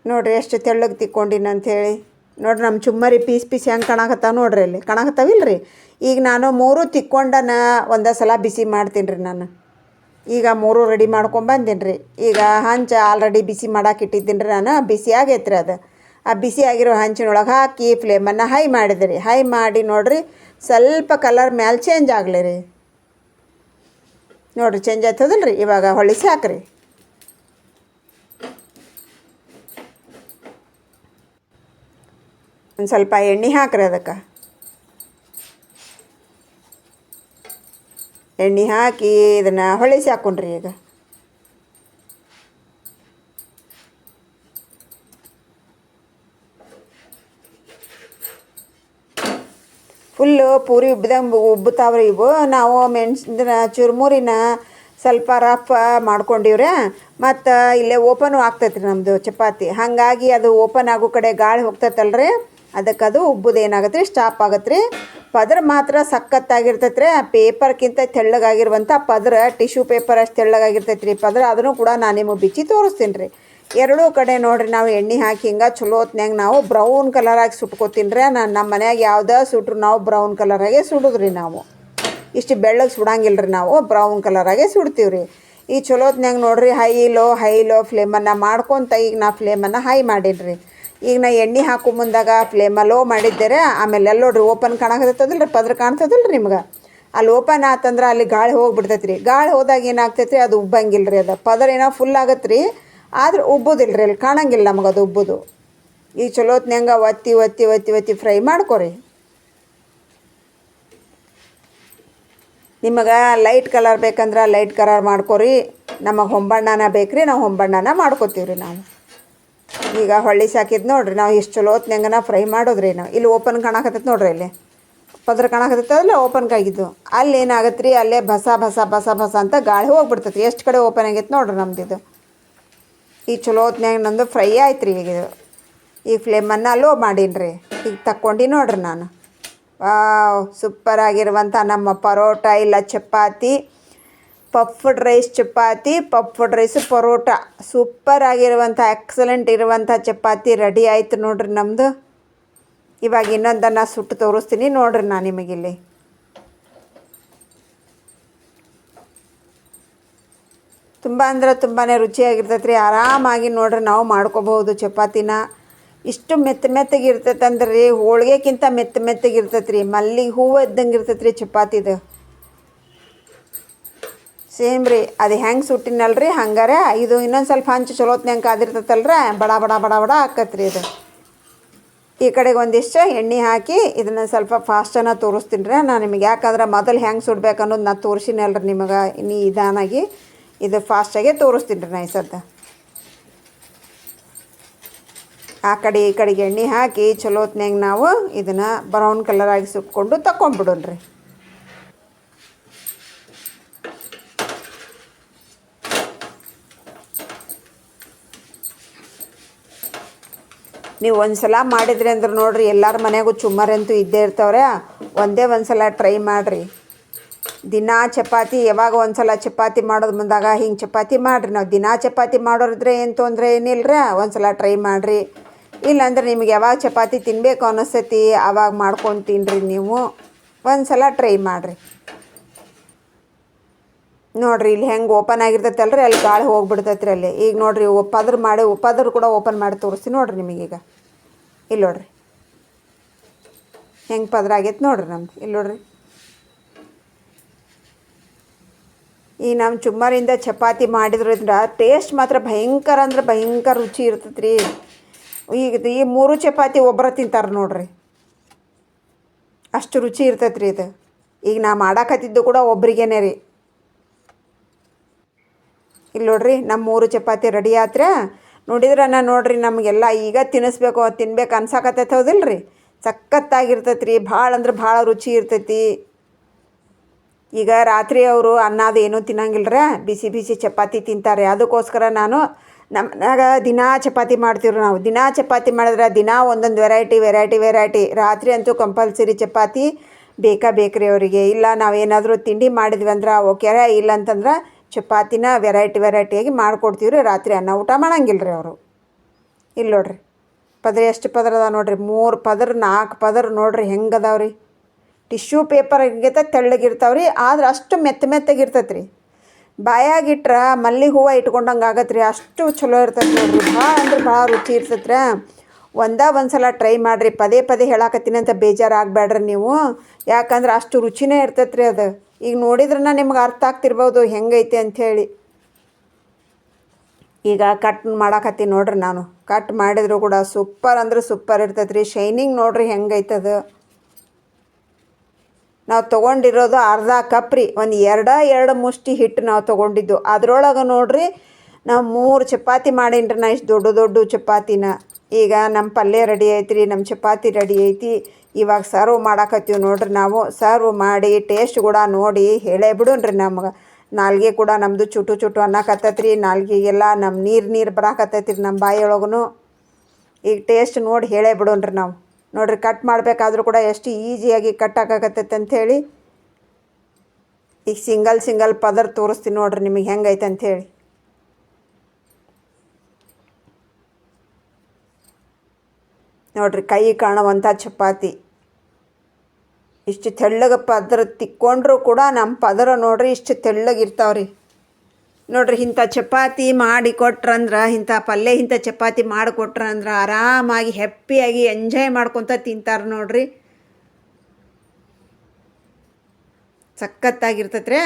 ನೋಡಿರಿ ಎಷ್ಟು ತೆಳ್ಳಗೆ ತಿಕ್ಕೊಂಡಿನ ಅಂಥೇಳಿ ನೋಡಿರಿ ನಮ್ಮ ಚುಮ್ಮರಿ ಪೀಸ್ ಪೀಸ್ ಹೆಂಗೆ ಕಾಣಕತ್ತಾವ ನೋಡ್ರಿ ಕಾಣಕತ್ತಾವಿಲ್ಲ ರೀ ಈಗ ನಾನು ಮೂರು ತಿಕ್ಕೊಂಡನ ಒಂದೇ ಸಲ ಬಿಸಿ ಮಾಡ್ತೀನಿ ರೀ ನಾನು. ಈಗ ಮೂರು ರೆಡಿ ಮಾಡ್ಕೊಂಬಂದೀನಿ ರೀ ಈಗ ಹಂಚ ಆಲ್ರೆಡಿ ಬಿಸಿ ಮಾಡಕ್ಕೆ ಇಟ್ಟಿದ್ದೀನಿ ರೀ ನಾನು. ಬಿಸಿ ಆಗೈತೆ ರೀ ಅದು. ಆ ಆಗಿರೋ ಹಂಚಿನೊಳಗೆ ಹಾಕಿ ಫ್ಲೇಮನ್ನು ಹೈ ಮಾಡಿದ್ರಿ. ಹೈ ಮಾಡಿ ನೋಡ್ರಿ, ಸ್ವಲ್ಪ ಕಲರ್ ಮ್ಯಾಲೆ ಚೇಂಜ್ ಆಗಲಿ ರೀ ನೋಡ್ರಿ ಚೇಂಜ್ ಆಯ್ತದಲ್ಲ ರೀ ಇವಾಗ ಹೊಳಿಸಿ ಹಾಕ್ರಿ. ಒಂದು ಸ್ವಲ್ಪ ಎಣ್ಣೆ ಹಾಕ್ರಿ ಅದಕ್ಕೆ. ಎಣ್ಣೆ ಹಾಕಿ ಇದನ್ನು ಹೊಳಿಸಿ ಹಾಕೊಂಡ್ರಿ ಈಗ ಫುಲ್ಲು ಪೂರಿ ಉಬ್ಬಿದಂಗೆ ಉಬ್ಬುತ್ತಾವ್ರಿ ಇವು. ನಾವು ಮೆಣ್ಸಿನ ಚುರುಮುರಿನ ಸ್ವಲ್ಪ ರಫ್ ಮಾಡ್ಕೊಂಡಿವ್ರೆ. ಮತ್ತು ಇಲ್ಲೇ ಓಪನು ಆಗ್ತೈತೆ ರೀ ನಮ್ಮದು ಚಪಾತಿ. ಹಾಗಾಗಿ ಅದು ಓಪನ್ ಆಗೋ ಕಡೆ ಗಾಳಿ ಹೋಗ್ತೈತಲ್ರಿ. ಅದಕ್ಕೆ ಅದು ಉಬ್ಬುದು ಏನಾಗತ್ತೆ ರೀ ಸ್ಟಾಪ್ ಆಗತ್ತೆ ರೀ ಪದರ ಮಾತ್ರ ಸಖತ್ತಾಗಿರ್ತೈತೆ ರೀ ಆ ಪೇಪರ್ಕ್ಕಿಂತ ತೆಳ್ಳಗಾಗಿರುವಂಥ ಪದರ, ಟಿಶ್ಯೂ ಪೇಪರ್ ಅಷ್ಟು ತೆಳ್ಳಗಾಗಿರ್ತೈತೆ ರೀ ಪದರ. ಅದನ್ನು ಕೂಡ ನಾನು ನಿಮಗೆ ಬಿಚ್ಚಿ ತೋರಿಸ್ತೀನಿ ರೀ ಎರಡೂ ಕಡೆ ನೋಡ್ರಿ ನಾವು ಎಣ್ಣೆ ಹಾಕಿ ಹಿಂಗೆ ಚಲೋ ಹೊತ್ನ್ಯಾಗ ನಾವು ಬ್ರೌನ್ ಕಲರಾಗಿ ಸುಟ್ಕೋತೀನಿ ರೀ. ನಾನು ನಮ್ಮ ಮನ್ಯಾಗ ಯಾವುದೇ ಸುಟ್ರು ನಾವು ಬ್ರೌನ್ ಕಲರಾಗೆ ಸುಡೋದ್ರಿ ನಾವು. ಇಷ್ಟು ಬೆಳ್ಳಗೆ ಸುಡಂಗಿಲ್ಲ ರೀ ನಾವು ಬ್ರೌನ್ ಕಲರಾಗೆ ಸುಡ್ತೀವಿ ರೀ ಈ ಚಲೋ ಹೊತ್ನ್ಯಾಗ ನೋಡ್ರಿ ಹೈ ಲೋ ಹೈ ಲೋ ಫ್ಲೇಮನ್ನು ಮಾಡ್ಕೊತ ಈಗ ನಾ ಫ್ಲೇಮನ್ನು ಹೈ ಮಾಡೀನಿ ರೀ ಈಗ ನಾ ಎಣ್ಣೆ ಹಾಕೋ ಮುಂದಾಗ ಫ್ಲೇಮ ಲೋ ಮಾಡಿದ್ದರೆ ಆಮೇಲೆ ಎಲ್ಲ ನೋಡ್ರಿ ಓಪನ್ ಕಾಣಕತ್ತದಲ್ಲ ರೀ ಪದ್ರ ಕಾಣ್ತದಲ್ಲ ರೀ ನಿಮ್ಗೆ. ಅಲ್ಲಿ ಓಪನ್ ಆತಂದ್ರೆ ಅಲ್ಲಿ ಗಾಳಿ ಹೋಗ್ಬಿಡ್ತೈತೆ ರೀ ಗಾಳಿ ಹೋದಾಗ ಏನಾಗ್ತೈತೆ ಅದು ಉಬ್ಬಂಗಿಲ್ಲ ರೀ ಅದು. ಪದರ ಏನೋ ಫುಲ್ ಆಗತ್ತೆ ರೀ ಆದ್ರೆ ಉಬ್ಬೋದಿಲ್ಲ ರೀ ಅಲ್ಲಿ ಕಾಣಂಗಿಲ್ಲ ನಮಗೆ ಅದು ಉಬ್ಬುದು ಈ ಚಲೋತ್ನಂಗೆ ಒತ್ತಿ ಒತ್ತಿ ಒತ್ತಿ ಒತ್ತಿ ಫ್ರೈ ಮಾಡ್ಕೊರಿ. ನಿಮಗೆ ಲೈಟ್ ಕಲರ್ ಬೇಕಂದ್ರೆ ಲೈಟ್ ಕಲರ್ ಮಾಡ್ಕೊರಿ. ನಮಗೆ ಹೊಂಬಣ್ಣನ ಬೇಕ್ರಿ, ನಾವು ಹೊಂಬಣ್ಣನ ಮಾಡ್ಕೊತೀವಿ ರೀ ನಾವು. ಈಗ ಹೊಳ್ಳಿ ಸಾಕಿದ್ ನೋಡ್ರಿ, ನಾವು ಎಷ್ಟು ಚಲೋ ಹೊತ್ನ್ಯಾಂಗನ ಫ್ರೈ ಮಾಡೋದ್ರಿ ನಾವು. ಇಲ್ಲಿ ಓಪನ್ ಕಾಣಕತ್ತೈತೆ ನೋಡ್ರಿ ಇಲ್ಲಿ ಪದ್ರ ಕಾಣಕತ್ತೈತಲ್ಲ ಓಪನ್ ಆಗಿದ್ದು ಅಲ್ಲಿ ಏನಾಗತ್ತೆ ರೀ ಅಲ್ಲೇ ಬಸ ಬಸ ಬಸ ಬಸ ಅಂತ ಗಾಳಿ ಹೋಗ್ಬಿಡ್ತೈತಿ ಎಷ್ಟು ಕಡೆ ಓಪನ್ ಆಗೈತೆ ನೋಡ್ರಿ ನಮ್ದು ಇದು ಈ ಚಲೋ ಹೊತ್ನ್ಯಾಗ ನಂದು ಫ್ರೈ ಆಯ್ತು ರೀ ಈಗ ಇದು. ಈ ಫ್ಲೇಮನ್ನು ಲೋ ಮಾಡೀನಿ ರೀ ಈಗ ತಕ್ಕೊಂಡು ನೋಡ್ರಿ ನಾನು. ಸೂಪರ್ ಆಗಿರುವಂಥ ನಮ್ಮ ಪರೋಟ ಇಲ್ಲ chapati puffed rice chapati puffed rice parotta. Super ಆಗಿರುವಂಥ ಎಕ್ಸಲೆಂಟ್ ಇರುವಂಥ ಚಪಾತಿ ರೆಡಿ ಆಯ್ತು ನೋಡ್ರಿ ನಮ್ಮದು ಇವಾಗ ಇನ್ನೊಂದನ್ನು ಸುಟ್ಟು ತೋರಿಸ್ತೀನಿ ನೋಡ್ರಿ ನಾನು ನಿಮಗಿಲ್ಲಿ. ತುಂಬ ಅಂದ್ರೆ ತುಂಬಾ ರುಚಿಯಾಗಿರ್ತೈತೆ ರೀ ಆರಾಮಾಗಿ ನೋಡ್ರಿ ನಾವು ಮಾಡ್ಕೋಬಹುದು ಚಪಾತಿನ. ಇಷ್ಟು ಮೆತ್ತ ಮೆತ್ತಗೆ ಇರ್ತೈತೆ ಅಂದ್ರೆ ರೀ ಹೋಳಿಗೆಕ್ಕಿಂತ ಮೆತ್ತ ಮೆತ್ತಗೆ ಇರ್ತೈತೆ ರೀ ಮಲ್ಲಿಗೆ ಹೂವು ಇದ್ದಂಗೆ ಇರ್ತೈತೆ ರೀ ಚಪಾತಿದು. ಸೇಮ್ ರೀ, ಅದು ಹೆಂಗೆ ಸುಟ್ಟಿನಲ್ರಿ, ಹಂಗಾರೆ ಇದು ಇನ್ನೊಂದು ಸ್ವಲ್ಪ ಹಂಚು ಚಲೋತ್ನಂಗೆ ಕಾದಿರ್ತೈತಲ್ರ, ಬಡ ಬಡ ಬಡ ಬಡ ಆಕತ್ರಿ ಇದು. ಈ ಕಡೆಗೆ ಒಂದಿಷ್ಟು ಎಣ್ಣೆ ಹಾಕಿ ಇದನ್ನು ಸ್ವಲ್ಪ ಫಾಸ್ಟನ್ನು ತೋರಿಸ್ತೀನಿ ರೀ. ನಾನು ನಿಮಗೆ ಯಾಕಂದ್ರೆ ಮೊದಲು ಹೆಂಗೆ ಸುಡ್ಬೇಕು ಅನ್ನೋದು ನಾನು ತೋರಿಸಿನಲ್ರಿ ನಿಮಗೆ ನೀ ನಿಧಾನಾಗಿ ಇದು ಫಾಸ್ಟಾಗೆ ತೋರಿಸ್ತೀನಿ ರೀ ನೈಸದ್ದು ಆ ಕಡೆ ಈ ಕಡೆಗೆ ಎಣ್ಣೆ ಹಾಕಿ ಚಲೋತ್ನಾಗ ನಾವು ಇದನ್ನು ಬ್ರೌನ್ ಕಲರ್ ಆಗಿ ಸುಟ್ಕೊಂಡು ತಗೊಂಡ್ಬಿಡೋಣ್ರಿ ನೀವು ಒಂದು ಸಲ ಮಾಡಿದ್ರಿ ಅಂದ್ರೆ ನೋಡಿರಿ ಎಲ್ಲರ ಮನೆಗೂ ಚುಮ್ಮರಿ ಇದ್ದೇ ಇರ್ತಾವ್ರೆ. ಒಂದೇ ಒಂದು ಸಲ ಟ್ರೈ ಮಾಡಿರಿ. ದಿನಾ ಚಪಾತಿ, ಯಾವಾಗ ಒಂದು ಸಲ ಚಪಾತಿ ಮಾಡೋದು ಬಂದಾಗ ಹಿಂಗೆ ಚಪಾತಿ ಮಾಡಿರಿ. ನಾವು ದಿನಾ ಚಪಾತಿ ಮಾಡೋರಿದ್ರೆ ಏನು ತೊಂದರೆ ಏನಿಲ್ಲರ ಒಂದು ಸಲ ಟ್ರೈ ಮಾಡಿರಿ. ಇಲ್ಲಾಂದ್ರೆ ನಿಮ್ಗೆ ಯಾವಾಗ ಚಪಾತಿ ತಿನ್ನಬೇಕು ಅನ್ನಿಸ್ತೈತಿ ಆವಾಗ ಮಾಡ್ಕೊಂಡು ತಿನ್ನಿರಿ ನೀವು. ಒಂದು ಸಲ ಟ್ರೈ ಮಾಡಿರಿ. ನೋಡಿರಿ, ಇಲ್ಲಿ ಹೆಂಗೆ ಓಪನ್ ಆಗಿರ್ತೈತಲ್ರಿ, ಅಲ್ಲಿ ಗಾಳಿ ಹೋಗ್ಬಿಡ್ತೈತ್ರಿ ಅಲ್ಲಿ. ಈಗ ನೋಡಿರಿ, ಒಪ್ಪಾದ್ರೂ ಮಾಡಿ, ಒಪ್ಪಾದ್ರೂ ಕೂಡ ಓಪನ್ ಮಾಡಿ ತೋರಿಸ್ತೀನಿ ನೋಡಿರಿ ನಿಮಗೀಗ ಇಲ್ಲಿ ನೋಡ್ರಿ. ಹೆಂಗೆ ಪದ್ರ ಆಗೈತೆ ನೋಡ್ರಿ ನಮ್ದು. ಇಲ್ಲಿ ನೋಡ್ರಿ. ಈ ನಮ್ಮ ಚುಮ್ಮರಿಂದ ಚಪಾತಿ ಮಾಡಿದ್ರಿಂದ ಟೇಸ್ಟ್ ಮಾತ್ರ ಭಯಂಕರ ಅಂದ್ರೆ ಭಯಂಕರ ರುಚಿ ಇರ್ತೈತೆ ರೀ ಈಗ ಈ ಮೂರು ಚಪಾತಿ ಒಬ್ಬರ ತಿಂತಾರೆ ನೋಡ್ರಿ. ಅಷ್ಟು ರುಚಿ ಇರ್ತೈತೆ ರೀ ಇದು. ಈಗ ನಾ ಮಾಡಾಕತ್ತಿದ್ದು ಕೂಡ ಒಬ್ರಿಗೇನೆ ರೀ. ಇಲ್ಲಿ ನೋಡ್ರಿ ನಮ್ಮ ಮೂರು ಚಪಾತಿ ರೆಡಿ ಆತ್ರ ನೋಡಿದ್ರೆ ನಾನು ನೋಡ್ರಿ ನಮಗೆಲ್ಲ ಈಗ ತಿನ್ನಿಸ್ಬೇಕು ತಿನ್ಬೇಕು ಅನ್ಸಾಕತ್ತೈತೆ ಹೌದಿಲ್ಲ ರೀ ಸಖತ್ತಾಗಿರ್ತೈತೆ ರೀ ಭಾಳ ಅಂದ್ರೆ ಭಾಳ ರುಚಿ ಇರ್ತೈತಿ. ಈಗ ರಾತ್ರಿ ಅವರು ಅನ್ನದು ಏನೂ ತಿನ್ನಂಗಿಲ್ಲರ ಬಿಸಿ ಬಿಸಿ ಚಪಾತಿ ತಿಂತಾರೆ. ಅದಕ್ಕೋಸ್ಕರ ನಾನು ನಮ್ಮ ದಿನಾ ಚಪಾತಿ ಮಾಡ್ತೀವ್ರಿ ನಾವು. ದಿನಾ ಚಪಾತಿ ಮಾಡಿದ್ರೆ ದಿನಾ ಒಂದೊಂದು ವೆರೈಟಿ ವೆರೈಟಿ ವೆರೈಟಿ ರಾತ್ರಿ ಅಂತೂ ಕಂಪಲ್ಸರಿ ಚಪಾತಿ ಬೇಕಾ ಬೇಕ್ರಿ ಅವರಿಗೆ? ಇಲ್ಲ, ನಾವೇನಾದರೂ ತಿಂಡಿ ಮಾಡಿದ್ವಿ ಅಂದ್ರೆ ಓಕೆ ಇಲ್ಲ ಅಂತಂದ್ರೆ ಚಪಾತಿನ ವೆರೈಟಿ ವೆರೈಟಿಯಾಗಿ ಮಾಡಿಕೊಡ್ತೀವಿ ರೀ ರಾತ್ರಿ ಅನ್ನ ಊಟ ಮಾಡಂಗಿಲ್ಲ ರೀ ಅವರು. ಇಲ್ಲ ನೋಡ್ರಿ. ಪದ್ರ ಎಷ್ಟು ಪದ್ರ ಅದಾವ ನೋಡ್ರಿ. ಮೂರು ಪದ್ರ ನಾಲ್ಕು ಪದ್ರ ನೋಡ್ರಿ ಹೆಂಗೆ ಟಿಶ್ಯೂ ಪೇಪರ್ ಹಿಂಗೈತೆ ತೆಳ್ಳಗಿರ್ತಾವೆ ರೀ ಆದ್ರೆ ಅಷ್ಟು ಮೆತ್ತ ಮೆತ್ತಗಿರ್ತೈತೆ ರೀ ಬಾಯಾಗಿಟ್ರೆ ಮಲ್ಲಿಗೆ ಹೂವು ಇಟ್ಕೊಂಡಂಗೆ ಆಗತ್ತೆ ರೀ ಅಷ್ಟು ಚಲೋ ಇರ್ತೈತೆ ನೋಡ್ರಿ, ಭಾಳ ಅಂದ್ರೆ ಭಾಳ ರುಚಿ ಇರ್ತೈತೆ ರೀ ಒಂದೇ ಒಂದು ಸಲ ಟ್ರೈ ಮಾಡಿರಿ, ಪದೇ ಪದೇ ಹೇಳಾಕತ್ತೀನಿ ಅಂತ ಬೇಜಾರು ಆಗಬೇಡ್ರಿ ನೀವು. ಯಾಕಂದ್ರೆ ಅಷ್ಟು ರುಚಿನೇ ಇರ್ತೈತೆ ರೀ ಅದು. ಈಗ ನೋಡಿದ್ರೆ ನಿಮ್ಗೆ ಅರ್ಥ ಆಗ್ತಿರ್ಬೋದು, ಹೆಂಗೈತೆ ಅಂಥೇಳಿ ಈಗ ಕಟ್ ಮಾಡಾಕತ್ತೀನಿ ನೋಡ್ರಿ ನಾನು. ಕಟ್ ಮಾಡಿದರೂ ಕೂಡ ಸೂಪರ್ ಅಂದ್ರೆ ಸೂಪರ್ ಇರ್ತೈತೆ ರೀ ಶೈನಿಂಗ್ ನೋಡ್ರಿ ಹೆಂಗೈತದ ನಾವು ತೊಗೊಂಡಿರೋದು ಅರ್ಧ ಕಪ್ ರೀ ಒಂದು ಎರಡ, ಎರಡು ಮುಷ್ಟಿ ಹಿಟ್ಟು ನಾವು ತೊಗೊಂಡಿದ್ದು. ಅದರೊಳಗೆ ನೋಡ್ರಿ, ನಾವು ಮೂರು ಚಪಾತಿ ಮಾಡೀನಿ ನಾ ಇಷ್ಟು ದೊಡ್ಡ ದೊಡ್ಡ ಚಪಾತಿನ. ಈಗ ನಮ್ಮ ಪಲ್ಯ ರೆಡಿ ಐತ್ರಿ ನಮ್ಮ ಚಪಾತಿ ರೆಡಿ ಐತಿ. ಇವಾಗ ಸರ್ವ್ ಮಾಡಾಕತ್ತೀವಿ ನೋಡ್ರಿ ನಾವು. ಸರ್ವ್ ಮಾಡಿ, ಟೇಸ್ಟ್ ಕೂಡ ನೋಡಿ ಹೇಳೇ ಬಿಡೋಣ್ರಿ ನಮ್ಗೆ. ನಾಲ್ಗೆ ಕೂಡ ನಮ್ಮದು ಚುಟು ಚುಟು ಅನ್ನಕತ್ತೈತ್ರಿ. ನಾಲ್ಗೆಗೆಲ್ಲ ನಮ್ಮ ನೀರು ನೀರು ಬರಾಕತ್ತೈತ್ರಿ ನಮ್ಮ ಬಾಯಿಯೊಳಗೂ ಈಗ ಟೇಸ್ಟ್ ನೋಡಿ ಹೇಳೇ ಬಿಡೋಣ್ರಿ ನಾವು. ನೋಡ್ರಿ ಕಟ್ ಮಾಡಬೇಕಾದ್ರೂ ಕೂಡ ಎಷ್ಟು ಈಸಿಯಾಗಿ ಕಟ್ ಆಗಾಕತ್ತೈತೆ ಅಂಥೇಳಿ ಈಗ ಸಿಂಗಲ್ ಸಿಂಗಲ್ ಪದರ್ ತೋರಿಸ್ತೀನಿ ನೋಡ್ರಿ ನಿಮಗೆ ಹೆಂಗೈತೆ ಅಂಥೇಳಿ ನೋಡ್ರಿ, ಕೈ ಕಾಣುವಂಥ ಚಪಾತಿ. ಇಷ್ಟು ತೆಳ್ಳಗೆ ಪದರ ತಿಕ್ಕೊಂಡ್ರೂ ಕೂಡ ನಮ್ಮ ಪದರ ನೋಡ್ರಿ ಇಷ್ಟು ತೆಳ್ಳಗಿರ್ತಾವ್ರಿ. ನೋಡ್ರಿ, ಇಂಥ ಚಪಾತಿ ಮಾಡಿ ಕೊಟ್ರಂದ್ರೆ, ಇಂಥ ಪಲ್ಯ, ಇಂಥ ಚಪಾತಿ ಮಾಡಿ ಕೊಟ್ರಂದ್ರೆ ಆರಾಮಾಗಿ ಹ್ಯಾಪಿಯಾಗಿ ಎಂಜಾಯ್ ಮಾಡ್ಕೊತ ತಿಂತಾರೆ ನೋಡ್ರಿ. ಸಖತ್ತಾಗಿರ್ತೈತ್ರಿ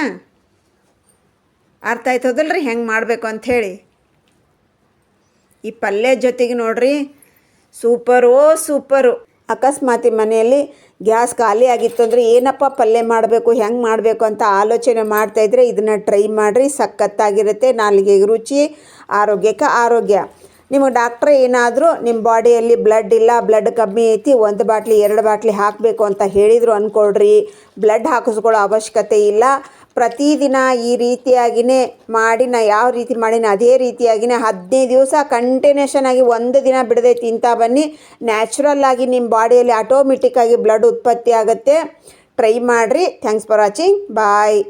ಅರ್ಥ ಆಯ್ತದಲ್ರಿ ಹೆಂಗೆ ಮಾಡಬೇಕು ಅಂಥೇಳಿ ಈ ಪಲ್ಯ ಜೊತೆಗೆ ನೋಡ್ರಿ ಓ ಸೂಪರು ಅಕಸ್ಮಾತಿ ಮನೆಯಲ್ಲಿ ಗ್ಯಾಸ್ ಖಾಲಿ ಆಗಿತ್ತು ಅಂದರೆ ಏನಪ್ಪ ಪಲ್ಯ ಮಾಡಬೇಕು, ಹೆಂಗೆ ಮಾಡಬೇಕು ಅಂತ ಆಲೋಚನೆ ಮಾಡ್ತಾಯಿದ್ರೆ ಇದನ್ನು ಟ್ರೈ ಮಾಡಿರಿ, ಸಖತ್ತಾಗಿರುತ್ತೆ. ನಾಲಿಗೆಗೆ ರುಚಿ, ಆರೋಗ್ಯಕ್ಕೆ ಆರೋಗ್ಯ. ನಿಮ್ಮ ಡಾಕ್ಟ್ರ್ ಏನಾದರೂ ನಿಮ್ಮ ಬಾಡಿಯಲ್ಲಿ ಬ್ಲಡ್ ಇಲ್ಲ, ಬ್ಲಡ್ ಕಮ್ಮಿ ಐತಿ, ಒಂದು ಬಾಟ್ಲಿ, ಎರಡು ಬಾಟ್ಲಿ ಹಾಕಬೇಕು ಅಂತ ಹೇಳಿದರು ಅಂದ್ಕೊಳ್ರಿ ಬ್ಲಡ್ ಹಾಕಿಸ್ಕೊಳ್ಳೋ ಅವಶ್ಯಕತೆ ಇಲ್ಲ. ಪ್ರತಿದಿನ ಈ ರೀತಿಯಾಗಿಯೇ ಮಾಡಿ ನಾ ಯಾವ ರೀತಿ ಮಾಡಿನ, ಅದೇ ರೀತಿಯಾಗಿಯೇ ಹದಿನೈದು ದಿವಸ ಕಂಟಿನ್ಯೂಷನ್ ಆಗಿ ಒಂದು ದಿನ ಬಿಡದೆ ತಿಂತಾ ಬನ್ನಿ. ನ್ಯಾಚುರಲ್ ಆಗಿ ನಿಮ್ಮ ಬಾಡಿಯಲ್ಲಿ ಆಟೋಮೆಟಿಕ್ಕಾಗಿ ಬ್ಲಡ್ ಉತ್ಪತ್ತಿ ಆಗುತ್ತೆ. ಟ್ರೈ ಮಾಡಿರಿ. Thanks for watching bye